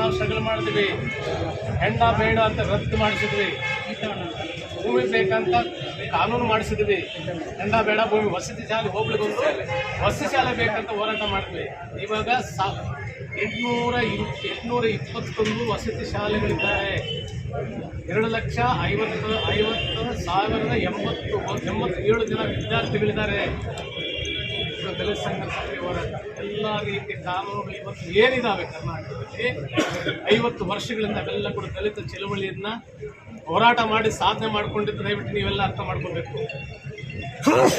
ನಾವು ಸ್ಟ್ರಗಲ್ ಮಾಡಿದ್ವಿ ಹೆಂಡ ಬೇಡ ಅಂತ ರದ್ದು ಮಾಡಿಸಿದ್ವಿ. ಭೂಮಿ ಬೇಕಂತ ಕಾನೂನು ಮಾಡಿಸಿದ್ವಿ. ಹೆಂಡ ಬೇಡ, ಭೂಮಿ ವಸತಿ ಶಾಲೆ ಹೋಗ್ಲಿಕ್ಕೊಂದು ವಸತಿ ಶಾಲೆ ಬೇಕಂತ ಹೋರಾಟ ಮಾಡಿದ್ವಿ. ಇವಾಗ ಸಾ ಎಂಟುನೂರ ಎಂಟುನೂರ ಇಪ್ಪತ್ತೊಂದು ವಸತಿ ಶಾಲೆಗಳಿದ್ದಾರೆ ಎರಡು ಲಕ್ಷ ಐವತ್ತು ಐವತ್ತು ಸಾವಿರದ ಎಂಬತ್ತು, ಎಂಬತ್ತೇಳು ಜನ ವಿದ್ಯಾರ್ಥಿಗಳಿದ್ದಾರೆ. ದಲಿತ ಸಂಘರ್ಷಕ್ಕೆ ಹೋರಾಟ ಎಲ್ಲ ರೀತಿಯ ಕಾನೂನುಗಳು ಇವತ್ತು ಏನಿದಾವೆ ಕರ್ನಾಟಕದಲ್ಲಿ, ಐವತ್ತು ವರ್ಷಗಳಿಂದ ಅವೆಲ್ಲ ಕೂಡ ದಲಿತ ಚಳವಳಿಯನ್ನ ಹೋರಾಟ ಮಾಡಿ ಸಾಧನೆ ಮಾಡ್ಕೊಂಡಿದ್ದು ದಯವಿಟ್ಟು ನೀವೆಲ್ಲ ಅರ್ಥ ಮಾಡ್ಕೋಬೇಕು.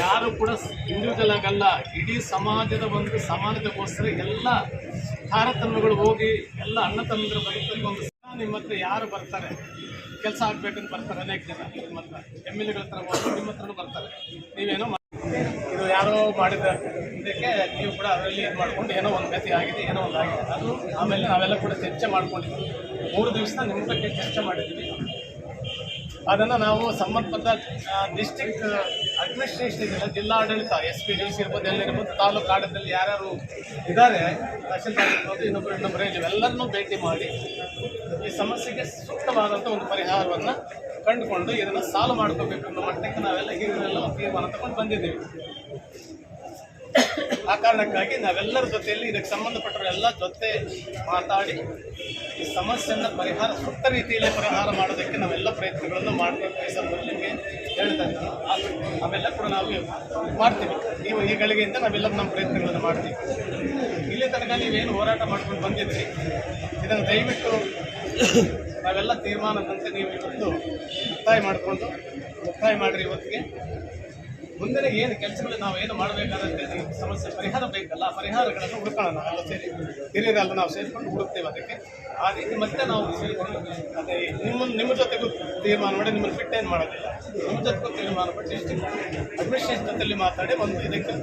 ಯಾರು ಕೂಡ ಇಂಡಿವಿಜುವಲ್ ಆಗಲ್ಲ, ಇಡೀ ಸಮಾಜದ ಒಂದು ಸಮಾನತೆಗೋಸ್ಕರ ಎಲ್ಲ ತಾರತಮ್ಯಗಳು ಹೋಗಿ, ಎಲ್ಲ ಅಣ್ಣ ತಮ್ಮಂದ್ರ ಬದುಕಲ್ಲಿ ಒಂದು ನಿಮ್ಮ ಹತ್ರ ಯಾರು ಬರ್ತಾರೆ? ಕೆಲಸ ಆಗ್ಬೇಕಂತ ಬರ್ತಾರೆ, ಅನೇಕ ಜನ ನಿಮ್ಮ ಹತ್ರ ಎಂ ಎಲ್ ಎಗಳ ಹತ್ರ ನಿಮ್ಮ ಹತ್ರನೂ ಬರ್ತಾರೆ. ನೀವೇನೋ ಇದು ಯಾರೋ ಮಾಡಿದ ಇದಕ್ಕೆ ನೀವು ಕೂಡ ಅದರಲ್ಲಿ ಇದು ಮಾಡ್ಕೊಂಡು ಏನೋ ಒಂದು ಗತಿ ಆಗಿದೆ, ಏನೋ ಒಂದು ಆಗಿದೆ. ಅದು ಆಮೇಲೆ ನಾವೆಲ್ಲ ಕೂಡ ಚರ್ಚೆ ಮಾಡ್ಕೊಂಡಿದ್ವಿ. ಮೂರು ದಿವಸ ನಿಮ್ಮ ಬಗ್ಗೆ ಚರ್ಚೆ ಮಾಡಿದ್ವಿ. ಅದನ್ನು ನಾವು ಸಂಬಂಧಪಟ್ಟ ಡಿಸ್ಟಿಕ್ ಅಡ್ಮಿನಿಸ್ಟ್ರೇಷನ್ ಜಿಲ್ಲಾ ಜಿಲ್ಲಾಡಳಿತ ಎಸ್ ಪಿ, ಡಿ, ಸಿ ಇರ್ಬೋದು ಎಲ್ಲ ಇರ್ಬೋದು, ತಾಲೂಕು ಆಡಳಿತದಲ್ಲಿ ಯಾರ್ಯಾರು ಇದ್ದಾರೆ ತಹಶೀಲ್ದಾರ್ ಇರ್ಬೋದು ಇನ್ನೊಬ್ಬರು ಇನ್ನೊಬ್ಬರು ಇವೆಲ್ಲರನ್ನೂ ಭೇಟಿ ಮಾಡಿ ಈ ಸಮಸ್ಯೆಗೆ ಸೂಕ್ತವಾದಂಥ ಒಂದು ಪರಿಹಾರವನ್ನು ಕಂಡುಕೊಂಡು ಇದನ್ನು ಸಾಲ್ವ್ ಮಾಡ್ಕೋಬೇಕು ಅನ್ನೋ ಮಟ್ಟಕ್ಕೆ ನಾವೆಲ್ಲ ಹಿರಿಯರೆಲ್ಲ ತೀರ್ಮಾನ ತಗೊಂಡು ಬಂದಿದ್ದೀವಿ. ಆ ಕಾರಣಕ್ಕಾಗಿ ನಾವೆಲ್ಲರ ಜೊತೆಯಲ್ಲಿ ಇದಕ್ಕೆ ಸಂಬಂಧಪಟ್ಟವರೆಲ್ಲ ಜೊತೆ ಮಾತಾಡಿ ಈ ಸಮಸ್ಯೆಯನ್ನು ಪರಿಹಾರ, ಸೂಕ್ತ ರೀತಿಯಲ್ಲಿ ಪರಿಹಾರ ಮಾಡೋದಕ್ಕೆ ನಾವೆಲ್ಲ ಪ್ರಯತ್ನಗಳನ್ನು ಮಾಡಬೇಕು ಈ ಸಂದರ್ಭದಲ್ಲಿ ಹೇಳ್ತಾ ಇದ್ದೀನಿ. ಅವೆಲ್ಲ ಕೂಡ ನಾವು ಮಾಡ್ತೀವಿ. ನೀವು ಈ ಗಳಿಗೆಯಿಂದ ನಾವೆಲ್ಲ ನಮ್ಮ ಪ್ರಯತ್ನಗಳನ್ನು ಮಾಡ್ತೀವಿ. ಇಲ್ಲಿ ತನಕ ನೀವೇನು ಹೋರಾಟ ಮಾಡ್ಕೊಂಡು ಬಂದಿದ್ರಿ ಇದನ್ನು ದಯವಿಟ್ಟು ನಾವೆಲ್ಲ ತೀರ್ಮಾನದಂತೆ ನೀವು ಇವತ್ತು ಮುಕ್ತಾಯ ಮಾಡಿಕೊಂಡು ಮುಕ್ತಾಯ ಮಾಡಿರಿ ಇವತ್ತಿಗೆ. ಮುಂದಿನ ಏನು ಕೆಲಸಗಳು ನಾವು ಏನು ಮಾಡಬೇಕಾದಂತೆ ಸಮಸ್ಯೆ ಪರಿಹಾರ ಬೇಕಲ್ಲ ಪರಿಹಾರಗಳನ್ನು ಹುಡುಕೋಣ ನಾವೆಲ್ಲ ಸೇರಿ ಹಿರಿಯರೆಲ್ಲ ನಾವು ಸೇರಿಕೊಂಡು ಹುಡುಕ್ತೇವೆ ಅದಕ್ಕೆ ಆ ರೀತಿ ಮತ್ತೆ ನಾವು ಅದೇ ನಿಮ್ಮ ನಿಮ್ಮ ಜೊತೆಗೂ ತೀರ್ಮಾನ ಮಾಡಿ ನಿಮ್ಮನ್ನು ಫಿಟ್ ಏನು ಮಾಡೋದಿಲ್ಲ ನಿಮ್ಮ ಜೊತೆಗೂ ತೀರ್ಮಾನ ಮಾಡಿ ಡಿಸ್ಟಿಕ್ ಅಡ್ಮಿನಿಸ್ಟ್ರೇಷನ್ ಜೊತೆಲಿ ಮಾತಾಡಿ ಒಂದು ಇದಕ್ಕೆ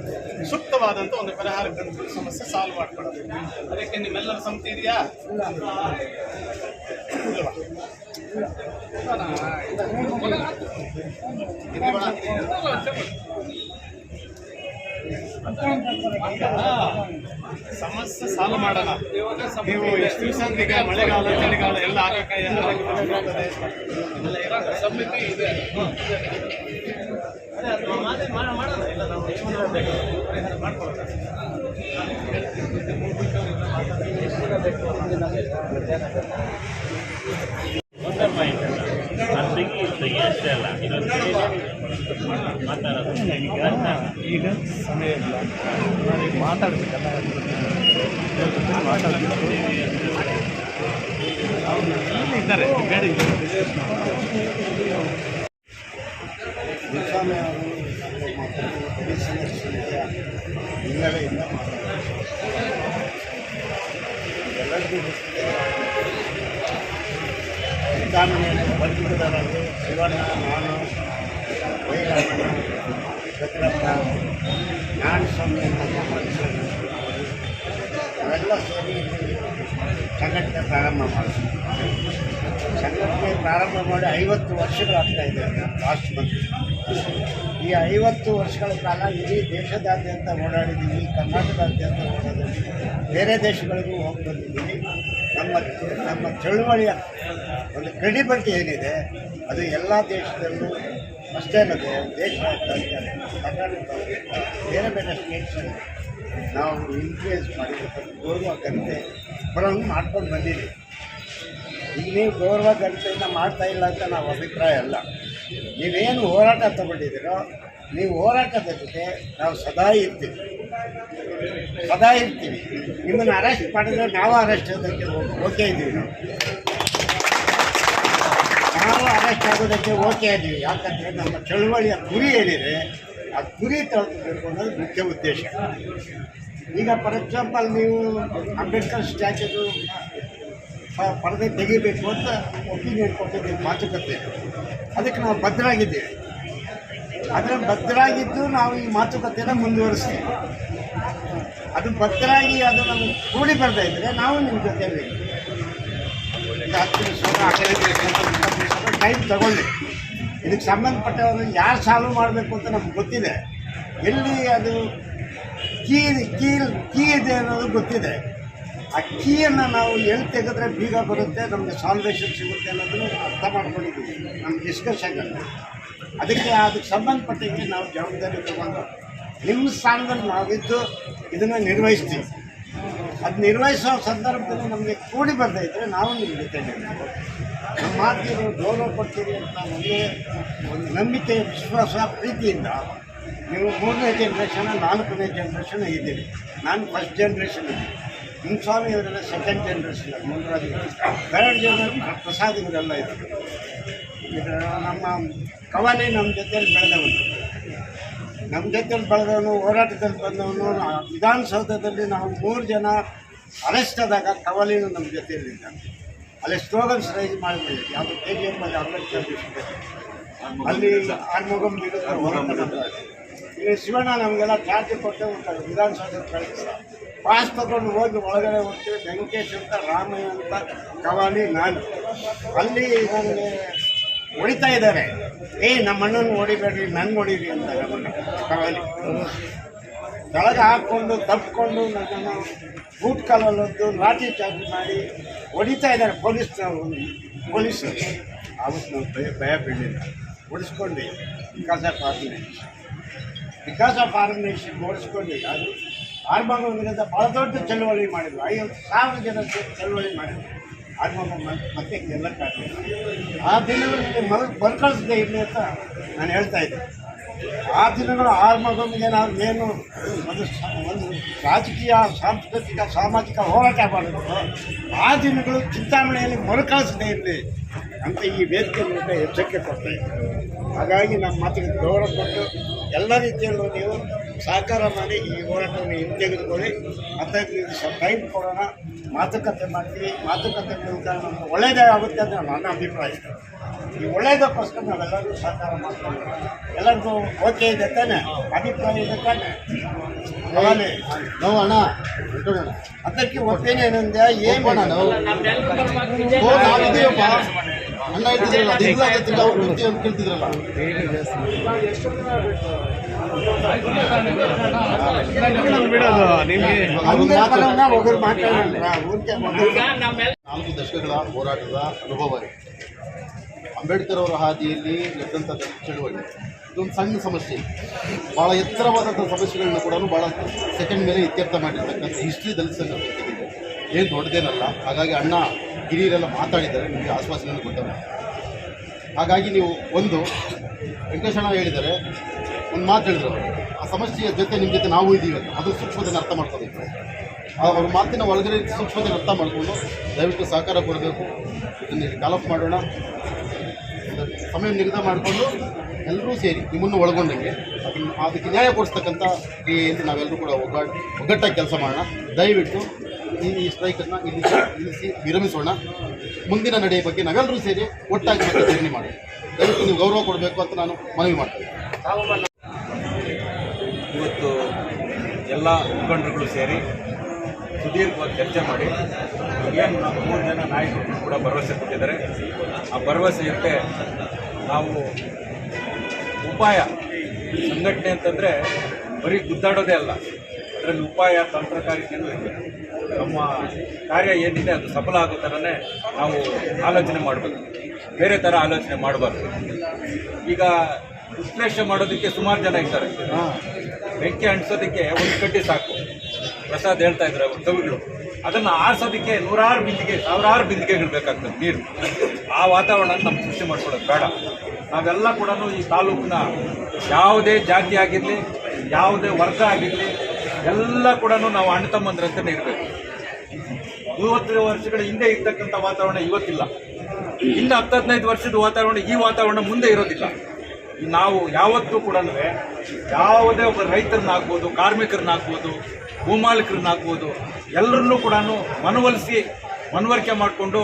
ಸೂಕ್ತವಾದಂಥ ಒಂದು ಪರಿಹಾರ ಸಮಸ್ಯೆ ಸಾಲ್ವ್ ಮಾಡ್ಕೊಳ್ಳೋದು ಅದಕ್ಕೆ ನಿಮ್ಮೆಲ್ಲರ ಸಮಿತಿ ಇದೆಯಾ ಇಲ್ವಾ? ಸಮಸ್ಯೆ ಸಾಲ್ವ್ ಮಾಡಲ್ಲ. ನೀವು ಎಷ್ಟು ದಿವಸ ಈಗ ಮಳೆಗಾಲ, ಚಳಿಗಾಲ ಎಲ್ಲ ಆಗಕ್ಕೆ ಸಮಿತಿ ಇದೆ. ಅದೇ ಅದು ಮಾತೇ ಮಾಡ- ಮಾಡೋಣ ಇಲ್ಲ ನಾವು ಬೇಕು ಪರಿಹಾರ ಮಾಡ್ಕೊಳ್ಳೋಣ ಒಂದೇ ಪಾಯಿಂಟ್ ಅಲ್ಲ ಅದು ತೆಗಿ ತೆಗಿ ಅಷ್ಟೇ ಅಲ್ಲ ಇದೊಂದು ಮಾತಾಡೋದು ಈಗ ಸಮಯ ಇಲ್ಲ ಮಾತಾಡ್ಬೇಕಲ್ಲ ಮಾತಾಡಬೇಕು ಇದ್ದಾರೆ ಗಾಡಿ ಭದ್ರಪ್ಪ ಜ್ಞಾನಸ್ವಾಮಿ ನಾವೆಲ್ಲ ಸೇರಿ ಸಂಘಟನೆ ಪ್ರಾರಂಭ ಮಾಡಿದೆ ಸಂಘಟನೆ ಪ್ರಾರಂಭ ಮಾಡಿ ಐವತ್ತು ವರ್ಷಗಳಾಗ್ತಾ ಇದೆ ಲಾಸ್ಟ್ ಮಂತ್ ಈ ಐವತ್ತು ವರ್ಷಗಳ ಕಾಲ ಇಡೀ ದೇಶದಾದ್ಯಂತ ಓಡಾಡಿದ್ದೀವಿ ಕರ್ನಾಟಕದಾದ್ಯಂತ ಓಡಾಡಿದ್ದೀವಿ ಬೇರೆ ದೇಶಗಳಿಗೂ ಹೋಗಿ ಬಂದಿದ್ದೀವಿ ನಮ್ಮ ನಮ್ಮ ಚಳುವಳಿಯ ಒಂದು ಕ್ರೆಡಿಬಿಲಿಟಿ ಏನಿದೆ ಅದು ಎಲ್ಲ ದೇಶದಲ್ಲೂ ಅಷ್ಟೇ ಅಲ್ಲದೆ ದೇಶ ಬೇರೆ ಬೇರೆ ಸ್ಟೇಟ್ಸಲ್ಲಿ ನಾವು ಇನ್ಕ್ರೀಸ್ ಮಾಡಿರ್ತಕ್ಕಂಥ ಗೌರವ ಘನತೆ ಬರೋಂಗೆ ಮಾಡ್ಕೊಂಡು ಬಂದಿದ್ದೀವಿ ಈಗ ನೀವು ಗೌರವ ಘನತೆಯಿಂದ ಮಾಡ್ತಾ ಇಲ್ಲ ಅಂತ ನಾವು ಅಭಿಪ್ರಾಯ ಅಲ್ಲ. ನೀವೇನು ಹೋರಾಟ ತಗೊಂಡಿದ್ದೀರೋ, ನೀವು ಹೋರಾಟದ ಜೊತೆ ನಾವು ಸದಾ ಇರ್ತೀವಿ. ಸದಾ ಇರ್ತೀವಿ. ನಿಮ್ಮನ್ನು ಅರೆಸ್ಟ್ ಮಾಡಿದ್ರೆ ನಾವು ಅರೆಸ್ಟ್ ಆಗೋದಕ್ಕೆ ಓಕೆ ಇದ್ದೀವಿ ನಾವು. ನಾವು ಅರೆಸ್ಟ್ ಆಗೋದಕ್ಕೆ ಓಕೆ ಇದ್ದೀವಿ. ಯಾಕಂದರೆ ನಮ್ಮ ಚಳುವಳಿಯ ಗುರಿ ಏನಿದೆ ಆ ಗುರಿ ತಲುಪಬೇಕು ಅನ್ನೋದು ಮುಖ್ಯ ಉದ್ದೇಶ. ಈಗ ಫಾರ್ ಎಕ್ಸಾಂಪಲ್ ನೀವು ಅಂಬೇಡ್ಕರ್ ಸ್ಟ್ಯಾಚ್ಯೂ ಪರದೆ ತೆಗಿಬೇಕು ಅಂತ ಒಪಿನಿಯನ್ ಕೊಟ್ಟಿದ್ದೀವಿ ಮಾತುಕತೆ. ಅದಕ್ಕೆ ನಾವು ಬದ್ಧರಾಗಿದ್ದೀವಿ ಆದರೆ ಬದ್ಧರಾಗಿದ್ದು ನಾವು ಈ ಮಾತುಕತೆನ ಮುಂದುವರಿಸ್ತೀವಿ. ಅದು ಭದ್ರಾಗಿ ಅದು ನಮಗೆ ಕೂಡಿ ಬರ್ತಾ ಇದ್ದರೆ ನಾವು ನಿಮ್ಮ ಜೊತೆಯಲ್ಲಿ. ಹತ್ತು ನಿಮಿಷ ನಿಮಿಷ ಟೈಮ್ ತಗೊಳ್ಳಿ. ಇದಕ್ಕೆ ಸಂಬಂಧಪಟ್ಟವರು ಯಾರು ಸಾಲ್ವ್ ಮಾಡಬೇಕು ಅಂತ ನಮ್ಗೆ ಗೊತ್ತಿದೆ. ಎಲ್ಲಿ ಅದು ಕೀ ಕೀ ಕೀ ಇದೆ ಅನ್ನೋದು ಗೊತ್ತಿದೆ. ಆ ಕೀಯನ್ನು ನಾವು ಎಲ್ಲಿ ತೆಗೆದ್ರೆ ಬೀಗ ಬರುತ್ತೆ, ನಮಗೆ ಸಾಲ್ವೇಷನ್ ಸಿಗುತ್ತೆ ಅನ್ನೋದನ್ನು ಅರ್ಥ ಮಾಡ್ಕೊಂಡಿದ್ದೀವಿ. ನಮ್ಮ ಡಿಸ್ಕಷನ್ನಲ್ಲಿ ಅದಕ್ಕೆ ಅದಕ್ಕೆ ಸಂಬಂಧಪಟ್ಟಿಗೆ ನಾವು ಜವಾಬ್ದಾರಿ ತಗೊಂಡು ನಿಮ್ಮ ಸ್ಥಾನದಲ್ಲಿ ನಾವಿದ್ದು ಇದನ್ನು ನಿರ್ವಹಿಸ್ತೀವಿ. ಅದು ನಿರ್ವಹಿಸೋ ಸಂದರ್ಭದಲ್ಲಿ ನಮಗೆ ಕೂಡಿ ಬರ್ತಾ ಇದ್ದರೆ ನಾವು ಜೊತೆ ನಮ್ಮ ಮಾತಿಗೆ ಗೌರವ ಕೊಡ್ತೀರಿ ಅಂತ ನನಗೆ ಒಂದು ನಂಬಿಕೆ ವಿಶ್ವಾಸ ಪ್ರೀತಿಯಿಂದ ನೀವು ಮೂರನೇ ಜನ್ರೇಷನ್ ನಾಲ್ಕನೇ ಜನ್ರೇಷನ್ ಇದ್ದೀರಿ ನಾನು ಫಸ್ಟ್ ಜನ್ರೇಷನ್ ಇದ್ದೀನಿ ನಿಮ್ಮ ಇವರೆಲ್ಲ ಸೆಕೆಂಡ್ ಜನ್ರೇಷನ್ ಮುಂದುವರೆದಿ. ಥರ್ಡ್ ಜನರೇಷನ್ ಪ್ರಸಾದ್ ಇವರೆಲ್ಲ ಇದ್ದಾರೆ ಇದು ನಮ್ಮ ಕವಲಿ ನಮ್ಮ ಜೊತೆಯಲ್ಲಿ ಬೆಳೆದವನು. ನಮ್ಮ ಜೊತೆಯಲ್ಲಿ ಬೆಳೆದವನು, ಹೋರಾಟದಲ್ಲಿ ಬಂದವನು, ವಿಧಾನಸೌಧದಲ್ಲಿ ನಾವು ಮೂರು ಜನ ಅರೆಸ್ಟ್ ಆದಾಗ ಕವಲಿನೂ ನಮ್ಮ ಜೊತೆಯಲ್ಲಿದ್ದ ಅಲ್ಲಿ ಸ್ಲೋಗನ್ಸ್ ರೈಸ್ ಮಾಡಿದ್ವಿ ಯಾವುದು ಕೆ ಜಿ ಎಂ ಅಲ್ಲಿ ಅಲ್ಲಿ ಆರ್ಮೋಗಮ್ ಇಲ್ಲಿ ಶಿವಣ್ಣ ನಮಗೆಲ್ಲ ಚಾರ್ಜ್ ಕೊಟ್ಟೆ ಹೋಗ್ತಾರೆ ವಿಧಾನಸೌಧ ಕಳಿಸ್ತಾರೆ ಪಾಸ್ ತಗೊಂಡು ಹೋಗಿ ಒಳಗಡೆ ಹೋಗ್ತೀವಿ, ವೆಂಕಟೇಶ್ ಅಂತ, ರಾಮಯ್ಯ ಅಂತ, ಕವಾಲಿ, ನಾನು. ಅಲ್ಲಿ ನನಗೆ ಹೊಡಿತಾ ಇದ್ದಾರೆ. ಏ ನಮ್ಮ ಅಣ್ಣನ ಹೊಡಿಬೇಡ್ರಿ, ನನ್ಗೆ ಹೊಡೀರಿ ಅಂತ ಕವಾಲಿ. ಕೆಳಗೆ ಹಾಕ್ಕೊಂಡು ತಪ್ಪಿಕೊಂಡು ನನ್ನನ್ನು ಬೂಟ್ ಕಾಲಲ್ಲೊಂದು ಲಾಠಿ ಚಾರ್ಜ್ ಮಾಡಿ ಹೊಡಿತಾ ಇದ್ದಾರೆ ಪೊಲೀಸ್ ಪೊಲೀಸರು ಆವತ್ತು ನಾವು ಭಯ ಭಯ ಬೀಳಿಲ್ಲ. ಹೊಡಿಸ್ಕೊಂಡು because of organisation because of ಓಡಿಸ್ಕೊಂಡು ಅದು ಆರ್ಮಗ ವಿರುದ್ಧ ಭಾಳ ದೊಡ್ಡ ಚಳುವಳಿ ಮಾಡಿದ್ರು. ಐವತ್ತು ಸಾವಿರ ಜನ ಚಳುವಳಿ ಮಾಡಿದ್ರು. ಮತ್ತೆ ಮತ್ತೆ ಗೆಲ್ಲಕ್ಕಾಗಲಿಲ್ಲ. ಆ ದಿನ ಮರು ಬರ್ಕಳಿಸದೆ ಇರಲಿ ಅಂತ ನಾನು ಹೇಳ್ತಾ ಇದ್ದೆ. ಆ ದಿನಗಳು ಆರಂಭದೊಂದಿಗೆ ನಾವು ಏನು ಒಂದು ಒಂದು ರಾಜಕೀಯ, ಸಾಂಸ್ಕೃತಿಕ, ಸಾಮಾಜಿಕ ಹೋರಾಟ ಮಾಡಿದ್ರು, ಆ ದಿನಗಳು ಚಿಂತಾಮಣೆಯಲ್ಲಿ ಮರುಕಳಿಸದೇ ಇರಲಿ ಅಂತ ಈ ವೇದಿಕೆ ಮೂಲಕ ಎಚ್ಚರಿಕೆ ಕೊಡ್ತಾ ಹಾಗಾಗಿ ನಮ್ಮ ಮಾತಿಗೆ ಗೌರವ ಕೊಟ್ಟು ಎಲ್ಲ ರೀತಿಯಲ್ಲೂ ನೀವು ಸಹಕಾರ ಮಾಡಿ ಈ ಹೋರಾಟವನ್ನು ಹಿಂತೆಗೆದುಕೊಳ್ಳಿ. ಹತ್ತೈದು ಸ್ವಲ್ಪ ಟೈಮ್ ಕೊಡೋಣ. ಮಾತುಕತೆ ಮಾಡ್ತೀವಿ. ಮಾತುಕತೆ ಮೂಲಕ ನಮ್ಗೆ ಒಳ್ಳೆಯದೇ ಆಗುತ್ತೆ ಅಂತ ನನ್ನ ಅಭಿಪ್ರಾಯ. ಈ ಒಳ್ಳೇದಕ್ಕೋಸ್ಕರ ನಾವೆಲ್ಲರೂ ಸಹಕಾರ ಮಾಡ್ಕೊಂಡು ಎಲ್ಲರಿಗೂ ಓಕೆ ಇದೆ ತಾನೆ? ಅಭಿಪ್ರಾಯ ಇದೆ ತಾನೆ? ಅವಲ್ಲಿ ನಾವು ಅಣ್ಣ ಅದಕ್ಕೆ ಒಪ್ಪೇನೇನಂದ್ರೆ ಏನು ಏನ್ ನಾವು? ಓ ನಾವಿದ್ದೀವಪ್ಪ. ಅಣ್ಣ ಇಟ್ಟಿದ್ರಲ್ಲ ಅದು ಇಲ್ಲ ಅಂತಿಲ್ಲ ಅವ್ರು ಬುದ್ಧಿ ಅಂತ ಕೇಳ್ತಿದ್ರಲ್ಲ ನಾಲ್ಕು ದಶಕಗಳ ಹೋರಾಟದ ಅನುಭವ ಇದೆ ಅಂಬೇಡ್ಕರ್ ಅವರ ಹಾದಿಯಲ್ಲಿ ನಡೆದಂಥ ಚಳುವಳಿ. ಇದೊಂದು ಸಣ್ಣ ಸಮಸ್ಯೆ. ಭಾಳ ಎತ್ತರವಾದಂಥ ಸಮಸ್ಯೆಗಳನ್ನ ಕೂಡ ಭಾಳ ಸೆಕೆಂಡ್ ಮೇಲೆ ಇತ್ಯರ್ಥ ಮಾಡಿರ್ತಕ್ಕಂಥ ಹಿಸ್ಟ್ರಿ ದಲಿತ ಏನು ದೊಡ್ಡದೇನಲ್ಲ, ಹಾಗಾಗಿ ಅಣ್ಣ, ಹಿರಿಯರೆಲ್ಲ ಮಾತಾಡಿದ್ದಾರೆ, ನಿಮಗೆ ಆಶ್ವಾಸನೆ ಕೊಟ್ಟವರು. ಹಾಗಾಗಿ ನೀವು ಒಂದು, ವೆಂಕಟೇಶಣ್ಣ ಹೇಳಿದ್ದಾರೆ, ಒಂದು ಮಾತು ಹೇಳಿದ್ರು ಆ ಸಮಸ್ಯೆಯ ಜೊತೆ ನಿಮ್ಮ ಜೊತೆ ನಾವು ಇದ್ದೀವಿ ಅಂತ. ಅದು ಸೂಕ್ಷ್ಮತೆಯನ್ನು ಅರ್ಥ ಮಾಡ್ಕೋಬೇಕು ಅವ್ರ ಮಾತಿನ ಒಳಗಡೆ ಸೂಕ್ಷ್ಮತೆ ಅರ್ಥ ಮಾಡಿಕೊಂಡು ದಯವಿಟ್ಟು ಸಹಕಾರ ಕೊಡಬೇಕು. ಇದನ್ನು ಡೆವಲಪ್ ಮಾಡೋಣ. ಸಮಯ ನಿಗದಿ ಮಾಡಿಕೊಂಡು ಎಲ್ಲರೂ ಸೇರಿ ನಿಮ್ಮನ್ನು ಒಳಗೊಂಡಂಗೆ ಅದನ್ನು ಅದಕ್ಕೆ ನ್ಯಾಯ ಕೊಡಿಸ್ತಕ್ಕಂಥ ಕ್ರಿಯೆಯಲ್ಲಿ ನಾವೆಲ್ಲರೂ ಕೂಡ ಒಗ್ಗಟ್ಟು ಒಗ್ಗಟ್ಟಾಗಿ ಕೆಲಸ ಮಾಡೋಣ. ದಯವಿಟ್ಟು ಈ ಈ ಸ್ಟ್ರೈಕನ್ನು ಇಲ್ಲಿ ನಿಲ್ಲಿಸಿ ವಿರಮಿಸೋಣ. ಮುಂದಿನ ನಡೆಯ ಬಗ್ಗೆ ನಾವೆಲ್ಲರೂ ಸೇರಿ ಒಟ್ಟಾಗಿ ಮತ್ತೆ ಜರ್ನಿ ಮಾಡೋಣ. ದಯವಿಟ್ಟು ನೀವು ಗೌರವ ಕೊಡಬೇಕು ಅಂತ ನಾನು ಮನವಿ ಮಾಡ್ತೇನೆ. ಇವತ್ತು ಎಲ್ಲ ಮುಖಂಡರುಗಳು ಸೇರಿ ಸುದೀರ್ಘವಾಗಿ ಚರ್ಚೆ ಮಾಡಿ ಏನು ನಮ್ಮ ಮೂರು ಜನ ನಾಯಕರು ಕೂಡ ಭರವಸೆ ಕೊಟ್ಟಿದ್ದಾರೆ. ಆ ಭರವಸೆಯಂತೆ ನಾವು ಉಪಾಯ ಸಂಘಟನೆ ಅಂತಂದರೆ ಬರೀ ಗುದ್ದಾಡೋದೇ ಅಲ್ಲ ಅದರಲ್ಲಿ ಉಪಾಯ ತಂತ್ರಗಾರಿಕೆಯೂ ಇದೆ. ನಮ್ಮ ಕಾರ್ಯ ಏನಿದೆ ಅದು ಸಫಲ ಆಗೋ ಥರನೇ ನಾವು ಆಲೋಚನೆ ಮಾಡಬೇಕು. ಬೇರೆ ಥರ ಆಲೋಚನೆ ಮಾಡಬಾರ್ದು. ಈಗ ವಿಶ್ಲೇಷಣೆ ಮಾಡೋದಕ್ಕೆ ಸುಮಾರು ಜನ ಇದ್ದಾರೆ. ಬೆಂಕಿ ಅಂಟಿಸೋದಕ್ಕೆ ಒಂದು ಕಡ್ಡಿ ಸಾಕು. ಪ್ರಸಾದ್ ಹೇಳ್ತಾ ಇದ್ದಾರೆ ಅವ್ರ ಕವಿಗಳು ಅದನ್ನು ಆರಿಸೋದಕ್ಕೆ ನೂರಾರು ಬಿಂದಿಗೆ, ಸಾವಿರಾರು ಬಿಂದಿಗೆಗಳು ಬೇಕಾಗ್ತದೆ ನೀರು. ಆ ವಾತಾವರಣ ನಮ್ಮ ಸೃಷ್ಟಿ ಮಾಡ್ಕೊಳ್ಳೋದು ಬೇಡ. ನಾವೆಲ್ಲ ಕೂಡ ಈ ತಾಲೂಕಿನ ಯಾವುದೇ ಜಾತಿ ಆಗಿರಲಿ, ಯಾವುದೇ ವರ್ಗ ಆಗಿರಲಿ, ಎಲ್ಲ ಕೂಡ ನಾವು ಅಣ್ಣ ತಮ್ಮಂದ್ರಂತಲೇ ಇರಬೇಕು. ಮೂವತ್ತು ವರ್ಷಗಳ ಹಿಂದೆ ಇರ್ತಕ್ಕಂಥ ವಾತಾವರಣ ಇವತ್ತಿಲ್ಲ. ಇನ್ನು ಹತ್ತು ಹದಿನೈದು ವರ್ಷದ ವಾತಾವರಣ ಈ ವಾತಾವರಣ ಮುಂದೆ ಇರೋದಿಲ್ಲ. ನಾವು ಯಾವತ್ತೂ ಕೂಡ ಯಾವುದೇ ಒಬ್ಬ ರೈತರನ್ನಾಗ್ಬೋದು, ಕಾರ್ಮಿಕರನ್ನಾಗ್ಬೋದು ಭೂಮಾಲೀಕರನ್ನಾಗ್ಬೋದು ಎಲ್ಲರನ್ನೂ ಕೂಡ ಮನವೊಲಿಸಿ ಮನವರಿಕೆ ಮಾಡಿಕೊಂಡು